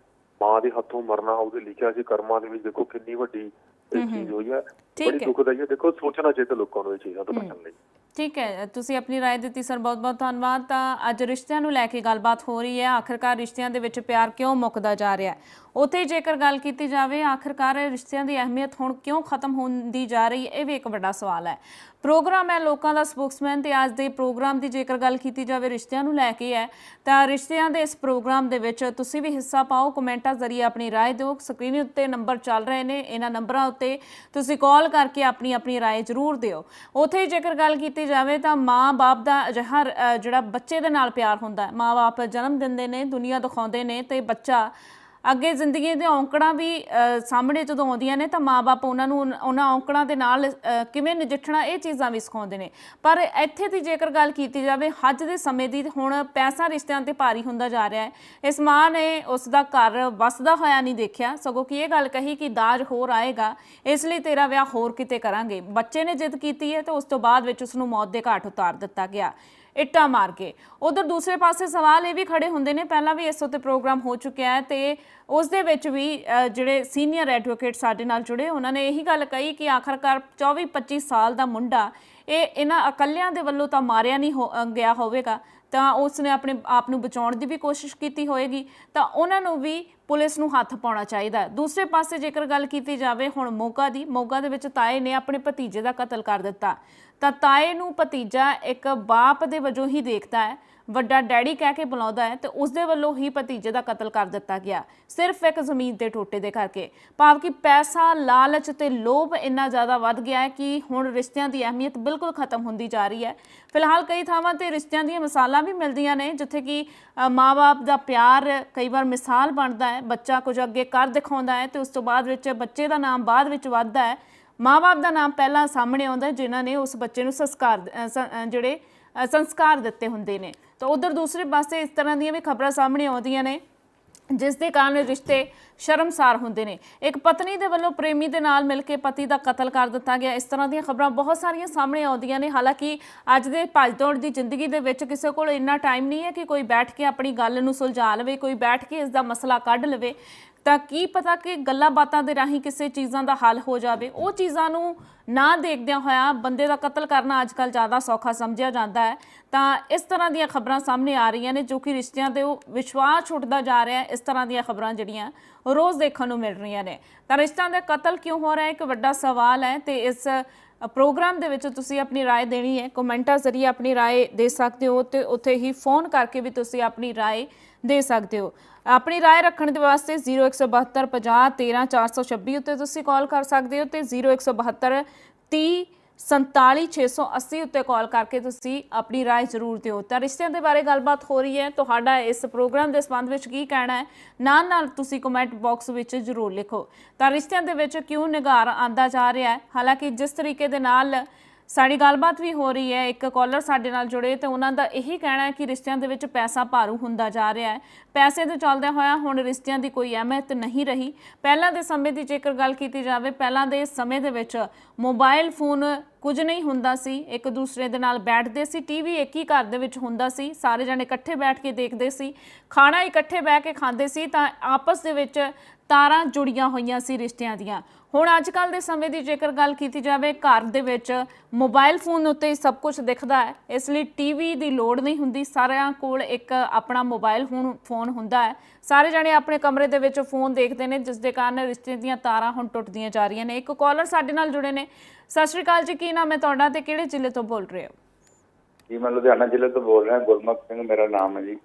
ਮਾਂ ਦੇ ਹੱਥੋਂ ਮਰਨਾ ਉਹਦੇ ਲਿਖਿਆ ਸੀ ਕਰਮਾਂ ਦੇ ਵਿੱਚ ਦੇਖੋ ਕਿੰਨੀ ਵੱਡੀ ਚੀਜ਼ ਹੋਈ ਹੈ। ਬੜੀ। ਦੁਖਦਾਈ ਹੈ ਦੇਖੋ ਸੋਚਣਾ ਚਾਹੀਦਾ ਲੋਕਾਂ ਨੂੰ ਇਹ ਚੀਜ਼ਾਂ ਤੋਂ ਬਚਣ ਲਈ। ਠੀਕ ਹੈ ਤੁਸੀਂ ਆਪਣੀ رائے ਦਿੱਤੀ ਸਰ ਬਹੁਤ ਬਹੁਤ ਧੰਨਵਾਦ ਤਾਂ ਅੱਜ ਰਿਸ਼ਤਿਆਂ ਨੂੰ ਲੈ ਕੇ ਗੱਲਬਾਤ ਹੋ ਰਹੀ ਹੈ ਆਖਰਕਾਰ ਰਿਸ਼ਤਿਆਂ ਦੇ ਵਿੱਚ ਪਿਆਰ ਕਿਉਂ ਮੁੱਕਦਾ ਜਾ ਰਿਹਾ ਹੈ ਉਥੇ ਜੇਕਰ ਗੱਲ ਕੀਤੀ ਜਾਵੇ ਆਖਰਕਾਰ ਇਹ ਰਿਸ਼ਤਿਆਂ ਦੀ ਅਹਿਮੀਅਤ ਹੁਣ ਕਿਉਂ ਖਤਮ ਹੁੰਦੀ ਜਾ ਰਹੀ ਹੈ ਇਹ ਵੀ ਇੱਕ ਵੱਡਾ ਸਵਾਲ ਹੈ ਪ੍ਰੋਗਰਾਮ ਹੈ ਲੋਕਾਂ ਦਾ ਸਪੋਕਸਮੈਨ ਤੇ ਅੱਜ ਦੇ ਪ੍ਰੋਗਰਾਮ ਦੀ ਜੇਕਰ ਗੱਲ ਕੀਤੀ ਜਾਵੇ ਰਿਸ਼ਤਿਆਂ ਨੂੰ ਲੈ ਕੇ ਹੈ ਤਾਂ ਰਿਸ਼ਤਿਆਂ ਦੇ ਇਸ ਪ੍ਰੋਗਰਾਮ ਦੇ ਵਿੱਚ ਤੁਸੀਂ ਵੀ ਹਿੱਸਾ ਪਾਓ ਕਮੈਂਟਾਂ ਜ਼ਰੀਏ ਆਪਣੀ رائے ਦਿਓ ਸਕਰੀਨ ਉੱਤੇ ਨੰਬਰ ਚੱਲ ਰਹੇ ਨੇ ਇਹਨਾਂ ਨੰਬਰਾਂ ਉੱਤੇ ਤੁਸੀਂ ਕਾਲ ਕਰਕੇ ਆਪਣੀ ਆਪਣੀ رائے ਜ਼ਰੂਰ ਦਿਓ ਉਥੇ ਜੇਕਰ ਗੱਲ ਕੀਤੀ ਜਾਵੇ ਤਾਂ ਮਾਂ-ਬਾਪ ਦਾ ਅਜਿਹਾ ਅ, ਜਿਹੜਾ ਬੱਚੇ ਦੇ ਨਾਲ ਪਿਆਰ ਹੁੰਦਾ ਹੈ ਮਾਂ-ਬਾਪ ਜਨਮ ਦਿੰਦੇ ਨੇ ਦੁਨੀਆ ਦਿਖਾਉਂਦੇ ਨੇ ਤੇ ਬੱਚਾ ਅੱਗੇ ਜ਼ਿੰਦਗੀ ਦੇ ਔਂਕੜਾਂ ਵੀ ਸਾਹਮਣੇ ਜਦੋਂ ਆਉਂਦੀਆਂ ਨੇ ਤਾਂ ਮਾਪੇ ਉਹਨਾਂ ਨੂੰ ਉਹਨਾਂ ਔਂਕੜਾਂ ਦੇ ਨਾਲ ਕਿਵੇਂ ਨਜਿੱਠਣਾ ਇਹ ਚੀਜ਼ਾਂ ਵੀ ਸਿਖਾਉਂਦੇ ਨੇ। ਪਰ ਇੱਥੇ ਦੀ ਜੇਕਰ ਗੱਲ ਕੀਤੀ ਜਾਵੇ, ਅੱਜ ਦੇ ਸਮੇਂ ਦੀ ਹੁਣ ਪੈਸਾ ਰਿਸ਼ਤਿਆਂ ਤੇ ਭਾਰੀ ਹੁੰਦਾ ਜਾ ਰਿਹਾ ਹੈ। ਇਸ ਮਾਂ ਨੇ ਉਸ ਦਾ ਘਰ ਵਸਦਾ ਹੋਇਆ ਨਹੀਂ ਦੇਖਿਆ। ਸਗੋਂ ਕਿ ਇਹ ਗੱਲ ਕਹੀ ਕਿ ਦਾਜ ਹੋਰ ਆਏਗਾ, ਇਸ ਲਈ ਤੇਰਾ ਵਿਆਹ ਹੋਰ ਕਿਤੇ ਕਰਾਂਗੇ। ਬੱਚੇ ਨੇ ਜਿੱਦ ਕੀਤੀ ਹੈ ਤੇ ਉਸ ਤੋਂ ਬਾਅਦ ਵਿੱਚ ਉਸ ਨੂੰ ਮੌਤ ਦੇ ਘਾਟ ਉਤਾਰ ਦਿੱਤਾ ਗਿਆ। ਇੱਟਾਂ ਮਾਰ ਕੇ। ਉਧਰ ਦੂਸਰੇ ਪਾਸੇ ਸਵਾਲ ਇਹ ਵੀ ਖੜੇ ਹੁੰਦੇ ਨੇ, ਪਹਿਲਾਂ ਵੀ ਇਸ ਉੱਤੇ ਪ੍ਰੋਗਰਾਮ ਹੋ ਚੁੱਕਿਆ ਹੈ ਤੇ ਉਸ ਦੇ ਵਿੱਚ ਵੀ ਜਿਹੜੇ ਸੀਨੀਅਰ ਐਡਵੋਕੇਟ ਸਾਡੇ ਨਾਲ ਜੁੜੇ, ਉਹਨਾਂ ਨੇ ਇਹੀ ਗੱਲ ਕਹੀ ਕਿ ਆਖਰਕਾਰ 24 25 ਸਾਲ ਦਾ ਮੁੰਡਾ, ਇਹ ਇਹਨਾਂ ਇਕੱਲਿਆਂ ਦੇ ਵੱਲੋਂ ਤਾਂ ਮਾਰਿਆ ਨਹੀਂ ਹੋ- ਗਿਆ ਹੋਵੇਗਾ। ਤਾਂ ਉਸ ਨੇ ਆਪਣੇ ਆਪ ਨੂੰ ਬਚਾਉਣ ਦੀ ਵੀ ਕੋਸ਼ਿਸ਼ ਕੀਤੀ ਹੋਏਗੀ। ਤਾਂ ਉਹਨਾਂ ਨੂੰ ਵੀ ਪੁਲਿਸ ਨੂੰ ਹੱਥ ਪਾਉਣਾ ਚਾਹੀਦਾ ਦੂਸਰੇ ਪਾਸੇ ਜੇਕਰ ਗੱਲ ਕੀਤੀ ਜਾਵੇ, ਹੁਣ ਮੋਗਾ ਦੀ, ਮੋਗਾ ਦੇ ਵਿੱਚ ਤਾਏ ਨੇ ਆਪਣੇ ਭਤੀਜੇ ਦਾ ਕਤਲ ਕਰ ਦਿੱਤਾ। ਤਾਂ ਤਾਏ ਨੂੰ ਭਤੀਜਾ ਇੱਕ ਬਾਪ ਦੇ ਵਜੋਂ ਹੀ ਦੇਖਦਾ ਹੈ ਵੱਡਾ ਡੈਡੀ ਕਹਿ ਕੇ ਬੁਲਾਉਂਦਾ ਹੈ ਤੇ ਉਸ ਦੇ ਵੱਲੋਂ ਹੀ ਭਤੀਜੇ ਦਾ ਕਤਲ ਕਰ ਦਿੱਤਾ ਗਿਆ। ਸਿਰਫ ਇੱਕ ਜ਼ਮੀਨ ਦੇ ਟੋਟੇ ਦੇ ਕਰਕੇ। ਭਾਵ ਕਿ ਪੈਸਾ ਲਾਲਚ ਤੇ ਲੋਭ ਇੰਨਾ ਜ਼ਿਆਦਾ ਵੱਧ ਗਿਆ ਹੈ ਕਿ ਹੁਣ ਰਿਸ਼ਤਿਆਂ ਦੀ ਅਹਿਮੀਅਤ ਬਿਲਕੁਲ ਖਤਮ ਹੁੰਦੀ ਜਾ ਰਹੀ ਹੈ। ਫਿਲਹਾਲ ਕਈ ਥਾਵਾਂ ਤੇ ਰਿਸ਼ਤਿਆਂ ਦੀਆਂ ਮਿਸਾਲਾਂ ਵੀ ਮਿਲਦੀਆਂ ਨੇ ਜਿੱਥੇ ਕਿ ਅ, ਮਾਂ-ਬਾਪ ਦਾ ਪਿਆਰ ਕਈ ਵਾਰ ਮਿਸਾਲ ਬਣਦਾ ਹੈ ਬੱਚਾ ਕੁਝ ਅੱਗੇ ਕਰ ਦਿਖਾਉਂਦਾ ਹੈ ਤੇ ਉਸ ਤੋਂ ਬਾਅਦ ਵਿੱਚ ਬੱਚੇ ਦਾ ਨਾਮ ਬਾਅਦ ਵਿੱਚ ਵੱਧਦਾ ਹੈ। ਮਾਪੇ ਦਾ ਨਾਮ ਪਹਿਲਾਂ ਸਾਹਮਣੇ ਆਉਂਦਾ ਹੈ, ਜਿਨ੍ਹਾਂ ਨੇ ਉਸ ਬੱਚੇ ਨੂੰ ਸੰਸਕਾਰ ਜਿਹੜੇ ਸੰਸਕਾਰ ਦਿੱਤੇ ਹੁੰਦੇ ਨੇ। ਤਾਂ ਉਧਰ ਦੂਸਰੇ ਪਾਸੇ ਇਸ ਤਰ੍ਹਾਂ ਦੀਆਂ ਵੀ ਖਬਰਾਂ ਸਾਹਮਣੇ ਆਉਂਦੀਆਂ ਨੇ ਜਿਸ ਦੇ ਕਾਰਨ ਰਿਸ਼ਤੇ ਸ਼ਰਮਸਾਰ ਹੁੰਦੇ ਨੇ। ਇੱਕ ਪਤਨੀ ਦੇ ਵੱਲੋਂ ਪ੍ਰੇਮੀ ਦੇ ਨਾਲ ਮਿਲ ਕੇ ਪਤੀ ਦਾ ਕਤਲ ਕਰ ਦਿੱਤਾ ਗਿਆ। ਇਸ ਤਰ੍ਹਾਂ ਦੀਆਂ ਖਬਰਾਂ ਬਹੁਤ ਸਾਰੀਆਂ ਸਾਹਮਣੇ ਆਉਂਦੀਆਂ ਨੇ। ਹਾਲਾਂਕਿ ਅੱਜ ਦੇ ਭੱਜ-ਦੌੜ ਦੀ ਜ਼ਿੰਦਗੀ ਦੇ ਵਿੱਚ ਕਿਸੇ ਕੋਲ ਇੰਨਾ ਟਾਈਮ ਨਹੀਂ ਹੈ ਕਿ ਕੋਈ ਬੈਠ ਕੇ ਆਪਣੀ ਗੱਲ ਨੂੰ ਸੁਲਝਾ ਲਵੇ ਕੋਈ ਬੈਠ ਕੇ ਇਸ ਦਾ ਮਸਲਾ ਕੱਢ ਲਵੇ। ਤਾਂ ਕੀ ਪਤਾ ਕਿ ਗੱਲਾਂ ਬਾਤਾਂ ਦੇ ਰਾਹੀਂ ਕਿਸੇ ਚੀਜ਼ਾਂ ਦਾ ਹੱਲ ਹੋ ਜਾਵੇ ਉਹ ਚੀਜ਼ਾਂ ਨੂੰ ਨਾ ਦੇਖਦਿਆਂ ਹੋਇਆ ਬੰਦੇ ਦਾ ਕਤਲ ਕਰਨਾ ਅੱਜਕੱਲ ਜ਼ਿਆਦਾ ਸੌਖਾ ਸਮਝਿਆ ਜਾਂਦਾ ਹੈ ਤਾਂ ਇਸ ਤਰ੍ਹਾਂ ਦੀਆਂ ਖਬਰਾਂ ਸਾਹਮਣੇ ਆ ਰਹੀਆਂ ਨੇ ਜੋ ਕਿ ਰਿਸ਼ਤਿਆਂ ਦੇ ਉਹ ਵਿਸ਼ਵਾਸ ਉੱਠਦਾ ਜਾ ਰਿਹਾ ਹੈ ਇਸ ਤਰ੍ਹਾਂ ਦੀਆਂ ਖਬਰਾਂ ਜਿਹੜੀਆਂ ਰੋਜ਼ ਦੇਖਣ ਨੂੰ ਮਿਲ ਰਹੀਆਂ ਨੇ ਤਾਂ ਰਿਸ਼ਤਿਆਂ ਦਾ ਕਤਲ ਕਿਉਂ ਹੋ ਰਿਹਾ ਹੈ ਇੱਕ ਵੱਡਾ ਸਵਾਲ ਹੈ ਤੇ ਇਸ ਅ, ਪ੍ਰੋਗਰਾਮ ਦੇ ਵਿੱਚ ਤੁਸੀਂ ਆਪਣੀ رائے ਦੇਣੀ ਹੈ ਕਮੈਂਟਾਂ ਜ਼ਰੀਏ ਆਪਣੀ رائے ਦੇ ਸਕਦੇ ਹੋ ਤੇ ਉੱਥੇ ਹੀ ਫੋਨ ਕਰਕੇ ਵੀ ਤੁਸੀਂ ਆਪਣੀ رائے ਦੇ ਸਕਦੇ ਹੋ ਆਪਣੀ رائے ਰੱਖਣ ਦੇ ਵਾਸਤੇ 0172 50 13 426 ਉੱਤੇ ਤੁਸੀਂ ਕਾਲ ਕਰ ਸਕਦੇ ਹੋ ਤੇ 0172 30 47680 ਉੱਤੇ ਕਾਲ ਕਰਕੇ ਤੁਸੀਂ ਆਪਣੀ رائے ਜ਼ਰੂਰ ਦਿਓ ਤਾਂ ਰਿਸ਼ਤਿਆਂ ਦੇ ਬਾਰੇ ਗੱਲਬਾਤ ਹੋ ਰਹੀ ਹੈ ਤੁਹਾਡਾ ਇਸ ਪ੍ਰੋਗਰਾਮ ਦੇ ਸੰਬੰਧ ਵਿੱਚ ਕੀ ਕਹਿਣਾ ਹੈ ਨਾਲ ਨਾਲ ਤੁਸੀਂ ਕਮੈਂਟ ਬਾਕਸ ਵਿੱਚ ਜ਼ਰੂਰ ਲਿਖੋ ਤਾਂ ਰਿਸ਼ਤਿਆਂ ਦੇ ਵਿੱਚ ਕਿਉਂ ਨਿਗਾਰ ਆਂਦਾ ਜਾ ਰਿਹਾ ਹੈ ਹਾਲਾਂਕਿ ਜਿਸ ਤਰੀਕੇ ਦੇ ਨਾਲ ਸਾਡੀ ਗੱਲਬਾਤ ਵੀ ਹੋ ਰਹੀ ਹੈ, ਇੱਕ ਕਾਲਰ ਸਾਡੇ ਨਾਲ ਜੁੜੇ ਤੇ ਉਹਨਾਂ ਦਾ ਇਹੀ ਕਹਿਣਾ ਹੈ ਕਿ ਰਿਸ਼ਤਿਆਂ ਦੇ ਵਿੱਚ ਪੈਸਾ ਭਾਰੂ ਹੁੰਦਾ ਜਾ ਰਿਹਾ ਹੈ। ਪੈਸੇ ਦੇ ਚੱਲਦਿਆਂ ਹੋਇਆ ਹੁਣ ਰਿਸ਼ਤਿਆਂ ਦੀ ਕੋਈ ਅਹਿਮੀਅਤ ਨਹੀਂ ਰਹੀ। ਪਹਿਲਾਂ ਦੇ ਸਮੇਂ ਦੀ ਜੇਕਰ ਗੱਲ ਕੀਤੀ ਜਾਵੇ, ਪਹਿਲਾਂ ਦੇ ਸਮੇਂ ਦੇ ਵਿੱਚ ਮੋਬਾਈਲ ਫੋਨ ਕੁਝ ਨਹੀਂ ਹੁੰਦਾ ਸੀ। ਇੱਕ ਦੂਸਰੇ ਦੇ ਨਾਲ ਬੈਠਦੇ ਸੀ, ਟੀਵੀ ਇੱਕ ਹੀ ਘਰ ਦੇ ਵਿੱਚ ਹੁੰਦਾ ਸੀ। ਸਾਰੇ ਜਣੇ ਇਕੱਠੇ ਬੈਠ ਕੇ ਦੇਖਦੇ ਸੀ। ਖਾਣਾ ਇਕੱਠੇ ਬਹਿ ਕੇ ਖਾਂਦੇ ਸੀ ਤਾਂ ਆਪਸ ਦੇ ਵਿੱਚ ਤਾਰਾਂ ਜੁੜੀਆਂ ਹੋਈਆਂ ਸੀ ਰਿਸ਼ਤਿਆਂ ਦੀਆਂ। ਹੁਣ ਅੱਜ ਕੱਲ ਦੇ ਸਮੇਂ ਦੀ ਜੇਕਰ ਗੱਲ ਕੀਤੀ ਜਾਵੇ ਘਰ ਦੇ ਵਿੱਚ ਮੋਬਾਈਲ ਫੋਨ ਉੱਤੇ ਹੀ ਸਭ ਕੁਝ ਦਿਖਦਾ ਹੈ। ਇਸ ਲਈ ਟੀਵੀ ਦੀ ਲੋੜ ਨਹੀਂ ਹੁੰਦੀ। ਸਾਰਿਆਂ ਕੋਲ ਇੱਕ ਆਪਣਾ ਮੋਬਾਈਲ ਫੋਨ ਫੋਨ ਹੁੰਦਾ ਹੈ। ਸਾਰੇ ਜਣੇ ਆਪਣੇ ਕਮਰੇ ਦੇ ਵਿੱਚ ਫੋਨ ਦੇਖਦੇ ਨੇ ਜਿਸ ਦੇ ਕਾਰਨ ਰਿਸ਼ਤੇ ਦੀਆਂ ਤਾਰਾਂ ਹੁਣ ਟੁੱਟਦੀਆਂ ਜਾ ਰਹੀਆਂ ਨੇ। ਇੱਕ ਕਾਲਰ ਸਾਡੇ ਨਾਲ ਜੁੜੇ ਨੇ। ਸਤਿ ਸ਼੍ਰੀ ਅਕਾਲ ਜੀ ਕੀ ਨਾਮ ਹੈ ਤੁਹਾਡਾ ਤੇ ਕਿਹੜੇ ਜ਼ਿਲ੍ਹੇ ਤੋਂ ਬੋਲ ਰਹੇ ਹੋ? ਜੀ ਮੈਂ ਲੁਧਿਆਣਾ ਜ਼ਿਲ੍ਹੇ ਤੋਂ ਬੋਲ ਰਿਹਾ। ਗੁਰਮੁਖ ਸਿੰਘ ਮੇਰਾ ਨਾਮ ਹੈ ਜੀ।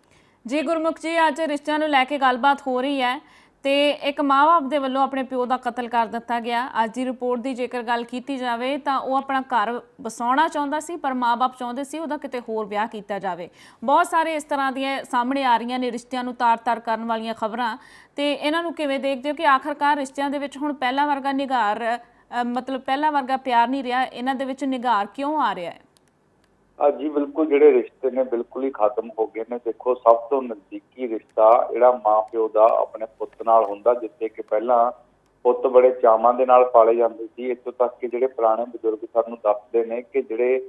ਜੀ ਗੁਰਮੁਖ ਜੀ ਅੱਜ ਰਿਸ਼ਤਿਆਂ ਨੂੰ ਲੈ ਕੇ ਗੱਲਬਾਤ ਹੋ ਰਹੀ ਹੈ। ਤੇ ਇੱਕ ਮਾਂ-ਬਾਪ ਦੇ ਵੱਲੋਂ ਆਪਣੇ ਪਿਓ ਦਾ ਕਤਲ ਕਰ ਦਿੱਤਾ ਗਿਆ। ਅੱਜ ਦੀ ਰਿਪੋਰਟ ਦੀ ਜੇਕਰ ਗੱਲ ਕੀਤੀ ਜਾਵੇ ਤਾਂ ਉਹ ਆਪਣਾ ਘਰ ਵਸਾਉਣਾ ਚਾਹੁੰਦਾ ਸੀ, ਪਰ ਮਾਂ-ਬਾਪ ਚਾਹੁੰਦੇ ਸੀ ਉਹਦਾ ਕਿਤੇ ਹੋਰ ਵਿਆਹ ਕੀਤਾ ਜਾਵੇ। ਬਹੁਤ ਸਾਰੇ ਇਸ ਤਰ੍ਹਾਂ ਦੀਆਂ ਸਾਹਮਣੇ ਆ ਰਹੀਆਂ ਨੇ ਰਿਸ਼ਤਿਆਂ ਨੂੰ ਤਾਰ-ਤਾਰ ਕਰਨ ਵਾਲੀਆਂ ਖਬਰਾਂ। ਤੇ ਇਹਨਾਂ ਨੂੰ ਕਿਵੇਂ ਦੇਖਦੇ ਹੋ ਕਿ ਆਖਰਕਾਰ ਰਿਸ਼ਤਿਆਂ ਦੇ ਵਿੱਚ ਹੁਣ ਪਹਿਲਾ ਵਰਗਾ ਨਿਗਾਰ ਮਤਲਬ ਪਹਿਲਾ ਵਰਗਾ ਪਿਆਰ ਨਹੀਂ ਰਿਹਾ, ਇਹਨਾਂ ਦੇ ਵਿੱਚ ਨਿਗਾਰ ਕਿਉਂ ਆ ਰਿਹਾ ਹੈ? ਜੀ ਬਿਲਕੁਲ ਜਿਹੜੇ ਰਿਸ਼ਤੇ ਨੇ ਬਿਲਕੁਲ ਹੀ ਖਤਮ ਹੋ ਗਏ ਨੇ। ਦੇਖੋ ਸਭ ਤੋਂ ਨਜ਼ਦੀਕੀ ਰਿਸ਼ਤਾ ਜਿਹੜਾ ਮਾਂ ਪਿਓ ਦਾ ਆਪਣੇ ਪੁੱਤ ਨਾਲ ਹੁੰਦਾ ਜਿੱਥੇ ਕਿ ਪਹਿਲਾਂ ਪੁੱਤ ਬੜੇ ਚਾਵਾਂ ਦੇ ਨਾਲ ਪਾਲੇ ਜਾਂਦੇ ਸੀ ਇੱਥੋਂ ਤੱਕ ਕਿ ਜਿਹੜੇ ਪੁਰਾਣੇ ਬਜ਼ੁਰਗ ਸਾਨੂੰ ਦੱਸਦੇ ਨੇ ਕਿ ਜਿਹੜੇ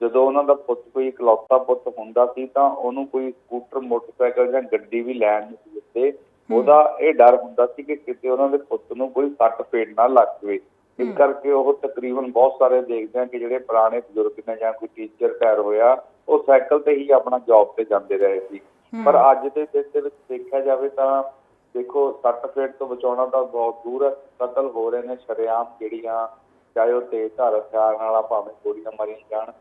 ਜਦੋਂ ਉਹਨਾਂ ਦਾ ਪੁੱਤ ਕੋਈ ਇਕਲੌਤਾ ਪੁੱਤ ਹੁੰਦਾ ਸੀ ਤਾਂ ਉਹਨੂੰ ਕੋਈ ਸਕੂਟਰ ਮੋਟਰਸਾਈਕਲ ਜਾਂ ਗੱਡੀ ਵੀ ਲੈਣ ਨਹੀਂ ਸੀ ਦਿੱਤੇ ਉਹਦਾ ਇਹ ਡਰ ਹੁੰਦਾ ਸੀ ਕਿ ਕਿਤੇ ਉਹਨਾਂ ਦੇ ਪੁੱਤ ਨੂੰ ਕੋਈ ਸੱਟ ਫੇਟ ਨਾ ਲੱਗ ਜਾਵੇ। ਇਸ ਕਰਕੇ ਉਹ ਤਕਰੀਬਨ ਬਹੁਤ ਸਾਰੇ ਦੇਖਦੇ ਆ ਕਿ ਜਿਹੜੇ ਪੁਰਾਣੇ ਬਜ਼ੁਰਗ ਨੇ ਜਾਂ ਕੋਈ ਟੀਚਰ ਰਿਟਾਇਰ ਹੋਇਆ ਉਹ ਸਾਈਕਲ ਤੇ ਹੀ ਆਪਣਾ ਜੌਬ ਤੇ ਜਾਂਦੇ ਰਹੇ ਸੀ। ਪਰ ਅੱਜ ਦੇ ਦਿਨ ਦੇ ਵਿੱਚ ਦੇਖਿਆ ਜਾਵੇ ਤਾਂ ਦੇਖੋ ਸੱਟ ਫੇਟ ਤੋਂ ਬਚਾਉਣਾ ਤਾਂ ਬਹੁਤ ਦੂਰ ਹੈ। ਕਤਲ ਹੋ ਰਹੇ ਨੇ ਸ਼ਰੇਆਮ ਜਿਹੜੀਆਂ ਚਾਹੇ ਉਹ ਤੇਜ਼ ਧਾਰ ਹਥਿਆਰ ਨਾਲ ਭਾਵੇਂ ਗੋਲੀਆਂ ਮਾਰੀਆਂ ਜਾਣ।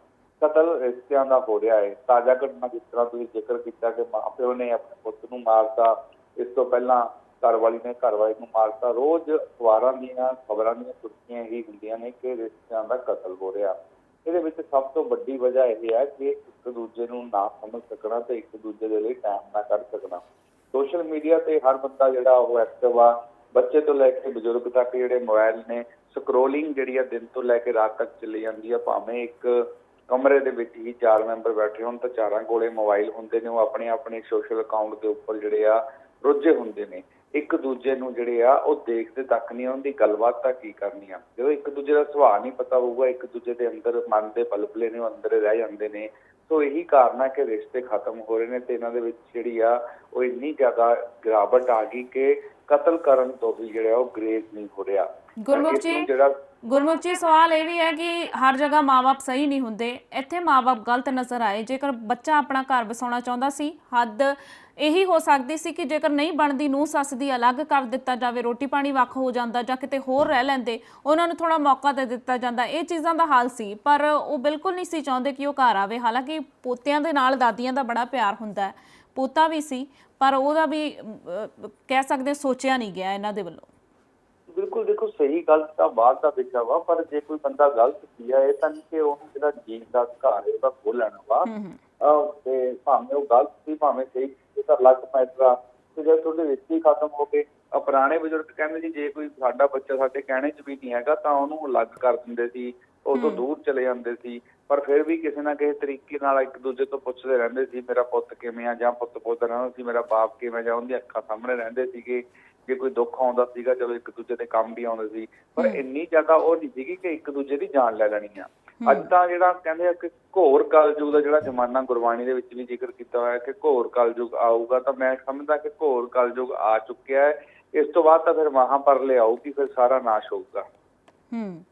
ਕਤਲ ਰਿਸ਼ਤਿਆਂ ਦਾ ਹੋ ਰਿਹਾ ਹੈ। ਤਾਜ਼ਾ ਘਟਨਾ ਜਿਸ ਤਰ੍ਹਾਂ ਤੁਸੀਂ ਜ਼ਿਕਰ ਕੀਤਾ ਕਿ ਮਾਪਿਓ ਨੇ ਆਪਣੇ ਪੁੱਤ ਨੂੰ ਮਾਰਤਾ ਇਸ ਤੋਂ ਪਹਿਲਾਂ ਘਰ ਵਾਲੀ ਨੇ ਘਰ ਵਾਲੇ ਨੂੰ ਮਾਰਤਾ। ਰੋਜ਼ ਅਖਬਾਰਾਂ ਦੀਆਂ, ਖਬਰਾਂ ਦੀਆਂ ਸੁਰਖੀਆਂ ਹੀ ਹੁੰਦੀਆਂ ਨੇ ਕਿ ਰਿਸ਼ਤਿਆਂ ਦਾ ਕਤਲ ਹੋ ਰਿਹਾ। ਇਹਦੇ ਵਿੱਚ ਸਭ ਤੋਂ ਵੱਡੀ ਵਜ੍ਹਾ ਇਹ ਹੈ ਕਿ ਇੱਕ ਦੂਜੇ ਨੂੰ ਨਾ ਸਮਝ ਸਕਣਾ ਤੇ ਇੱਕ ਦੂਜੇ ਦੇ ਲਈ ਟਾਈਮ ਨਾ ਕੱਢ ਸਕਣਾ। ਸੋਸ਼ਲ ਮੀਡੀਆ ਤੇ ਹਰ ਬੰਦਾ ਜਿਹੜਾ ਉਹ ਐਕਟਿਵ ਆ। ਬੱਚੇ ਤੋਂ ਲੈ ਕੇ ਬਜ਼ੁਰਗ ਤੱਕ ਜਿਹੜੇ ਮੋਬਾਈਲ ਨੇ ਸਕਰੋਲਿੰਗ ਜਿਹੜੀ ਆ ਦਿਨ ਤੋਂ ਲੈ ਕੇ ਰਾਤ ਤੱਕ ਚੱਲੀ ਜਾਂਦੀ ਆ। ਭਾਵੇਂ ਇੱਕ ਕਮਰੇ ਦੇ ਵਿੱਚ ਹੀ ਚਾਰ ਮੈਂਬਰ ਬੈਠੇ ਹੋਣ ਤਾਂ ਚਾਰਾਂ ਕੋਲੇ ਮੋਬਾਈਲ ਹੁੰਦੇ ਨੇ। ਉਹ ਆਪਣੇ ਆਪਣੇ ਸੋਸ਼ਲ ਅਕਾਊਂਟ ਦੇ ਉੱਪਰ ਜਿਹੜੇ ਆ ਰੁੱਝੇ ਹੁੰਦੇ ਨੇ। ਇੱਕ ਦੂਜੇ ਨੂੰ ਜਿਹੜੇ ਆ ਉਹ ਦੇਖਦੇ ਤੱਕ ਨਹੀਂ ਉਹਦੀ ਗੱਲਬਾਤ ਤਾਂ ਕੀ ਕਰਨੀ ਆ? ਜਦੋਂ ਇੱਕ ਦੂਜੇ ਦਾ ਸੁਭਾਅ ਨਹੀਂ ਪਤਾ ਹੋਊਗਾ ਇੱਕ ਦੂਜੇ ਦੇ ਅੰਦਰ ਮਨ ਦੇ ਬਲਬਲੇ ਨੇ ਅੰਦਰ ਰਹਿ ਜਾਂਦੇ ਨੇ ਸੋ ਇਹੀ ਕਾਰਨ ਹੈ ਕਿ ਰਿਸ਼ਤੇ ਖਤਮ ਹੋ ਰਹੇ ਨੇ ਤੇ ਇਹਨਾਂ ਦੇ ਵਿੱਚ ਜਿਹੜੀ ਆ ਉਹ ਇੰਨੀ ਜ਼ਿਆਦਾ ਗਿਰਾਵਟ ਆ ਗਈ ਕਿ ਕਤਲ ਕਰਨ ਤੋਂ ਵੀ ਜਿਹੜਾ ਉਹ ਗ੍ਰੇਜ਼ ਨਹੀਂ ਹੋ ਰਿਹਾ। ਗੁਰਮੁਖ ਜੀ ਗੁਰਮੁਖ ਜੀ ਸਵਾਲ ਇਹ ਵੀ ਹੈ ਕਿ ਹਰ ਜਗ੍ਹਾ ਮਾਪੇ ਸਹੀ ਨਹੀਂ ਹੁੰਦੇ। ਇੱਥੇ ਮਾਪੇ ਗਲਤ ਨਜ਼ਰ ਆਏ। ਜੇਕਰ ਬੱਚਾ ਆਪਣਾ ਘਰ ਵਸਾਉਣਾ ਚਾਹੁੰਦਾ ਸੀ ਹੱਦ ਇਹੀ ਹੋ ਸਕਦੀ ਸੀ ਕਿ ਜੇਕਰ ਨਹੀਂ ਬਣਦੀ ਨੂੰ ਸੱਸ ਦੀ ਅਲੱਗ ਕਰ ਦਿੱਤਾ ਜਾਵੇ ਰੋਟੀ ਪਾਣੀ ਵੱਖ ਹੋ ਜਾਂਦਾ ਜਾਂ ਕਿਤੇ ਹੋਰ ਰਹਿ ਲੈਂਦੇ ਉਹਨਾਂ ਨੂੰ ਥੋੜਾ ਮੌਕਾ ਦੇ ਦਿੱਤਾ ਜਾਂਦਾ। ਇਹ ਚੀਜ਼ਾਂ ਦਾ ਹਾਲ ਸੀ ਪਰ ਉਹ ਬਿਲਕੁਲ ਨਹੀਂ ਸੀ ਚਾਹੁੰਦੇ ਕਿ ਉਹ ਘਰ ਆਵੇ। ਹਾਲਾਂਕਿ ਪੋਤਿਆਂ ਦੇ ਨਾਲ ਦਾਦੀਆਂ ਦਾ ਬੜਾ ਪਿਆਰ ਹੁੰਦਾ ਹੈ। ਪੋਤਾ ਵੀ ਸੀ ਪਰ ਉਹਦਾ ਵੀ ਕਹਿ ਸਕਦੇ ਸੋਚਿਆ ਨਹੀਂ ਗਿਆ ਇਹਨਾਂ ਦੇ ਵੱਲੋਂ। ਬਿਲਕੁਲ ਦੇਖੋ ਸਹੀ ਗਲਤ ਤਾਂ ਬਾਅਦ ਦਾ ਵਿਸ਼ਾ ਵਾ ਪਰ ਜੇ ਕੋਈ ਬੰਦਾ ਗਲਤ ਕੀਆ ਇਹ ਤਾਂ ਨਹੀਂ ਕਿ ਉਹਨੂੰ ਜਿਹੜਾ ਜੀਣ ਦਾ ਅਧਿਕਾਰ ਹੈ ਉਹਦਾ ਖੋਹ ਲੈਣਾ ਵਾ। ਤੇ ਭਾਵੇਂ ਉਹ ਗਲਤ ਸੀ ਭਾਵੇਂ ਸਹੀ ਤਾਂ ਲੱਗ ਪੈਸਾ ਤੇ ਜਦ ਤੁਹਾਡੇ ਰਿਸ਼ਤੇ ਹੀ ਖਤਮ ਹੋ ਗਏ ਆ ਪੁਰਾਣੇ ਬਜ਼ੁਰਗ ਕਹਿੰਦੇ ਜੀ ਜੇ ਕੋਈ ਸਾਡਾ ਬੱਚਾ ਸਾਡੇ ਕਹਿਣੇ 'ਚ ਵੀ ਨਹੀਂ ਹੈਗਾ ਤਾਂ ਉਹਨੂੰ ਅਲੱਗ ਕਰ ਦਿੰਦੇ ਸੀ। ਉਹ ਤੋਂ ਦੂਰ ਚਲੇ ਜਾਂਦੇ ਸੀ। ਪਰ ਫਿਰ ਵੀ ਕਿਸੇ ਨਾ ਕਿਸੇ ਤਰੀਕੇ ਨਾਲ ਇੱਕ ਦੂਜੇ ਤੋਂ ਪੁੱਛਦੇ ਰਹਿੰਦੇ ਸੀ ਮੇਰਾ ਪੁੱਤ ਕਿਵੇਂ ਆ? ਜਾਂ ਪੁੱਤ ਪੁੱਛਦਾ ਰਹਿੰਦਾ ਸੀ ਮੇਰਾ ਬਾਪ ਕਿਵੇਂ ਜਾਂ ਉਹਦੀਆਂ ਅੱਖਾਂ ਸਾਹਮਣੇ ਰਹਿੰਦੇ ਸੀਗੇ। ਜੇ ਕੋਈ ਦੁੱਖ ਆਉਂਦਾ ਸੀਗਾ ਚਲੋ ਇੱਕ ਦੂਜੇ ਦੇ ਕੰਮ ਵੀ ਆਉਂਦੇ ਸੀ ਪਰ ਇੰਨੀ ਜ਼ਿਆਦਾ ਉਹ ਨਹੀਂ ਸੀਗੀ ਕਿ ਇੱਕ ਦੂਜੇ ਦੀ ਜਾਨ ਲੈ ਲੈਣੀ ਆ। ਅੱਜ ਤਾਂ ਜਿਹੜਾ ਕਹਿੰਦੇ ਆ ਕਿ ਘੋਰ ਕਲਯੁਗ ਦਾ ਜਿਹੜਾ ਜ਼ਮਾਨਾ ਗੁਰਬਾਣੀ ਦੇ ਵਿੱਚ ਵੀ ਜ਼ਿਕਰ ਕੀਤਾ ਹੋਇਆ ਕਿ ਘੋਰ ਕਲਯੁਗ ਆਊਗਾ ਤਾਂ ਮੈਂ ਸਮਝਦਾ ਕਿ ਘੋਰ ਕਲਯੁਗ ਆ ਚੁੱਕਿਆ ਹੈ। ਇਸ ਤੋਂ ਬਾਅਦ ਤਾਂ ਫਿਰ ਮਹਾਪਰਲੇ ਆਊਗੀ ਫਿਰ ਸਾਰਾ ਨਾਸ਼ ਹੋਊਗਾ। ਹੂੰ।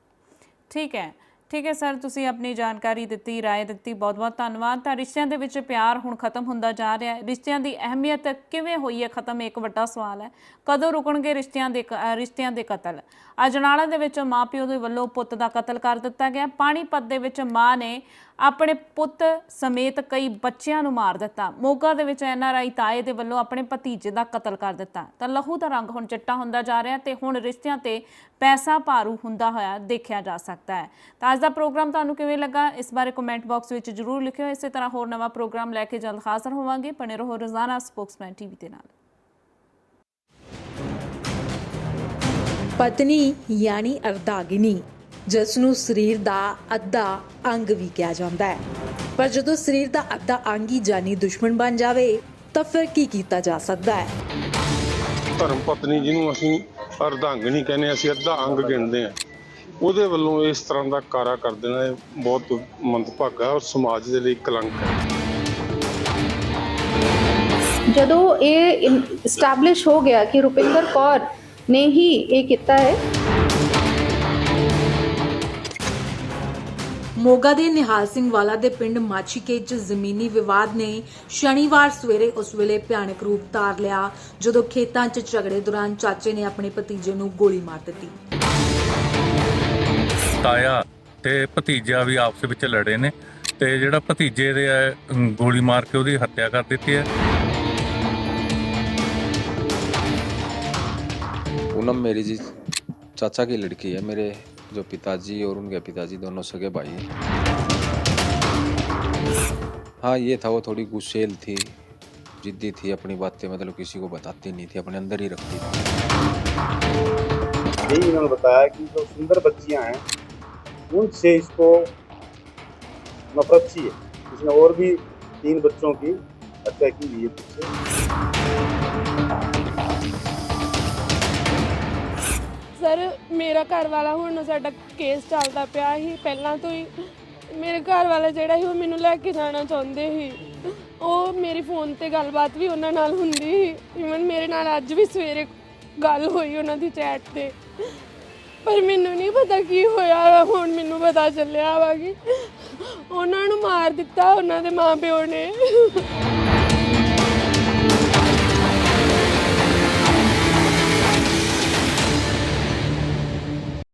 ਠੀਕ ਹੈ। ਠੀਕ ਹੈ ਸਰ ਤੁਸੀਂ ਆਪਣੀ ਜਾਣਕਾਰੀ ਦਿੱਤੀ رائے ਦਿੱਤੀ ਬਹੁਤ-ਬਹੁਤ ਧੰਨਵਾਦ ਤਾਂ ਰਿਸ਼ਤਿਆਂ ਦੇ ਵਿੱਚ ਪਿਆਰ ਹੁਣ ਖਤਮ ਹੁੰਦਾ ਜਾ ਰਿਹਾ ਹੈ ਰਿਸ਼ਤਿਆਂ ਦੀ ਅਹਿਮੀਅਤ ਕਿਵੇਂ ਹੋਈ ਹੈ ਖਤਮ ਇਹ ਇੱਕ ਵੱਡਾ ਸਵਾਲ ਹੈ ਕਦੋਂ ਰੁਕਣਗੇ ਰਿਸ਼ਤਿਆਂ ਦੇ ਕ- ਅ, ਰਿਸ਼ਤਿਆਂ ਦੇ ਕਤਲ ਅਜਨਾਲਾ ਦੇ ਵਿੱਚ ਮਾਪਿਓ ਦੇ ਵੱਲੋਂ ਪੁੱਤ ਦਾ ਕਤਲ ਕਰ ਦਿੱਤਾ ਗਿਆ ਪਾਣੀਪਤ ਦੇ ਵਿੱਚ ਮਾਂ ਨੇ ਆਪਣੇ ਪੁੱਤ ਸਮੇਤ ਕਈ ਬੱਚਿਆਂ ਨੂੰ ਮਾਰ ਦਿੱਤਾ। ਮੋਗਾ ਦੇ ਵਿੱਚ ਐਨਆਰਆਈ ਤਾਏ ਦੇ ਵੱਲੋਂ ਆਪਣੇ ਭਤੀਜੇ ਦਾ ਕਤਲ ਕਰ ਦਿੱਤਾ। ਤਾਂ ਲਹੂ ਦਾ ਰੰਗ ਹੁਣ ਚਿੱਟਾ ਹੁੰਦਾ ਜਾ ਰਿਹਾ ਤੇ ਹੁਣ ਰਿਸ਼ਤਿਆਂ ਤੇ ਪੈਸਾ ਭਾਰੂ ਹੁੰਦਾ ਹੋਇਆ ਦੇਖਿਆ ਜਾ ਸਕਦਾ ਹੈ। ਤਾਂ ਅੱਜ ਦਾ ਪ੍ਰੋਗਰਾਮ ਤੁਹਾਨੂੰ ਕਿਵੇਂ ਲੱਗਾ? ਇਸ ਬਾਰੇ ਕਮੈਂਟ ਬਾਕਸ ਵਿੱਚ ਜਰੂਰ ਲਿਖਿਓ। ਇਸੇ ਤਰ੍ਹਾਂ ਹੋਰ ਨਵਾਂ ਪ੍ਰੋਗਰਾਮ ਲੈ ਕੇ ਜਲਦ ਹਾਜ਼ਰ ਹੋਵਾਂਗੇ। ਬਣੇ ਰਹੋ ਰੋਜ਼ਾਨਾ ਸਪੋਕਸਮੈਨ ਟੀਵੀ ਦੇ ਨਾਲ। ਪਤਨੀ ਯਾਨੀ ਅਰਦਾਗਿਨੀ ਜਿਸ ਨੂੰ ਸਰੀਰ ਦਾ ਅੱਧਾ ਅੰਗ ਵੀ ਕਿਹਾ ਜਾਂਦਾ ਹੈ। ਪਰ ਜਦੋਂ ਸਰੀਰ ਦਾ ਅੱਧਾ ਅੰਗ ਹੀ ਜਾਨੀ ਦੁਸ਼ਮਣ ਬਣ ਜਾਵੇ ਤਾਂ ਫਿਰ ਕੀ ਕੀਤਾ ਜਾ ਸਕਦਾ ਹੈ? ਧਰਮ ਪਤਨੀ ਜਿਹਨੂੰ ਅਸੀਂ ਅਰਧਾਂਗਣੀ ਕਹਿੰਦੇ ਹਾਂ, ਅਸੀਂ ਅੱਧਾ ਅੰਗ ਗਿਣਦੇ ਆ ਉਹਦੇ ਵੱਲੋਂ ਇਸ ਤਰ੍ਹਾਂ ਦਾ ਕਾਰਾ ਕਰ ਦੇਣਾ ਇਹ ਬਹੁਤ ਮੰਦਭਾਗਾ ਔਰ ਸਮਾਜ ਦੇ ਲਈ ਕਲੰਕ ਹੈ। ਜਦੋਂ ਇਹ ਸਟੈਬਲਿਸ਼ ਹੋ ਗਿਆ ਕਿ ਰੁਪਿੰਦਰ ਕੌਰ ਨੇ ਹੀ ਇਹ ਕੀਤਾ ਹੈ ਮੋਗਾ ਦੇ ਨਿਹਾਲ ਸਿੰਘ ਵਾਲਾ ਦੇ ਪਿੰਡ ਮਾਛੀਕੇ 'ਚ ਜ਼ਮੀਨੀ ਵਿਵਾਦ ਨੇ ਸ਼ਨੀਵਾਰ ਸਵੇਰੇ ਉਸ ਵੇਲੇ ਭਿਆਨਕ ਰੂਪ ਧਾਰ ਲਿਆ ਜਦੋਂ ਖੇਤਾਂ 'ਚ ਝਗੜੇ ਦੌਰਾਨ ਚਾਚੇ ਨੇ ਆਪਣੇ ਭਤੀਜੇ ਨੂੰ ਗੋਲੀ ਮਾਰ ਦਿੱਤੀ ਤਾਇਆ ਤੇ ਭਤੀਜਾ ਵੀ ਆਪਸ ਵਿੱਚ ਲੜੇ ਨੇ ਤੇ ਜਿਹੜਾ ਭਤੀਜੇ ਦੇ ਹੈ, ਅਮ, ਗੋਲੀ ਮਾਰ ਕੇ ਉਹਦੀ ਹੱਤਿਆ ਕਰ ਦਿੱਤੀ ਹੈ पूनम मेरी जी चाचा की लड़की है मेरे जो पिताजी और उनके पिताजी दोनों सगे भाई हैं। ये था वो थोड़ी गुस्सेल थी, जिद्दी थी अपनी बातें मतलब किसी को बताती नहीं थी, अपने अंदर ही रखती थी। यही इन्होंने बताया कि जो सुंदर बच्चियाँ हैं, उनसे इसको नफरत सी है इसने और भी तीन बच्चों की हत्या की हुई है। ਸਰ ਮੇਰਾ ਘਰ ਵਾਲਾ ਹੁਣ ਸਾਡਾ ਕੇਸ ਚੱਲਦਾ ਪਿਆ ਸੀ। ਪਹਿਲਾਂ ਤੋਂ ਹੀ ਮੇਰੇ ਘਰ ਵਾਲਾ ਜਿਹੜਾ ਸੀ ਉਹ ਮੈਨੂੰ ਲੈ ਕੇ ਜਾਣਾ ਚਾਹੁੰਦੇ ਸੀ। ਉਹ ਮੇਰੀ ਫੋਨ ਤੇ ਗੱਲਬਾਤ ਵੀ ਉਹਨਾਂ ਨਾਲ ਹੁੰਦੀ ਸੀ। ਇਵਨ ਮੇਰੇ ਨਾਲ ਅੱਜ ਵੀ ਸਵੇਰੇ ਗੱਲ ਹੋਈ ਉਹਨਾਂ ਦੀ ਚੈਟ ਤੇ। ਪਰ ਮੈਨੂੰ ਨਹੀਂ ਪਤਾ ਕੀ ਹੋਇਆ ਵਾ, ਹੁਣ ਮੈਨੂੰ ਪਤਾ ਚੱਲਿਆ ਵਾ ਕਿ ਉਹਨਾਂ ਨੂੰ ਮਾਰ ਦਿੱਤਾ ਉਹਨਾਂ ਦੇ ਮਾਂ ਪਿਓ ਨੇ।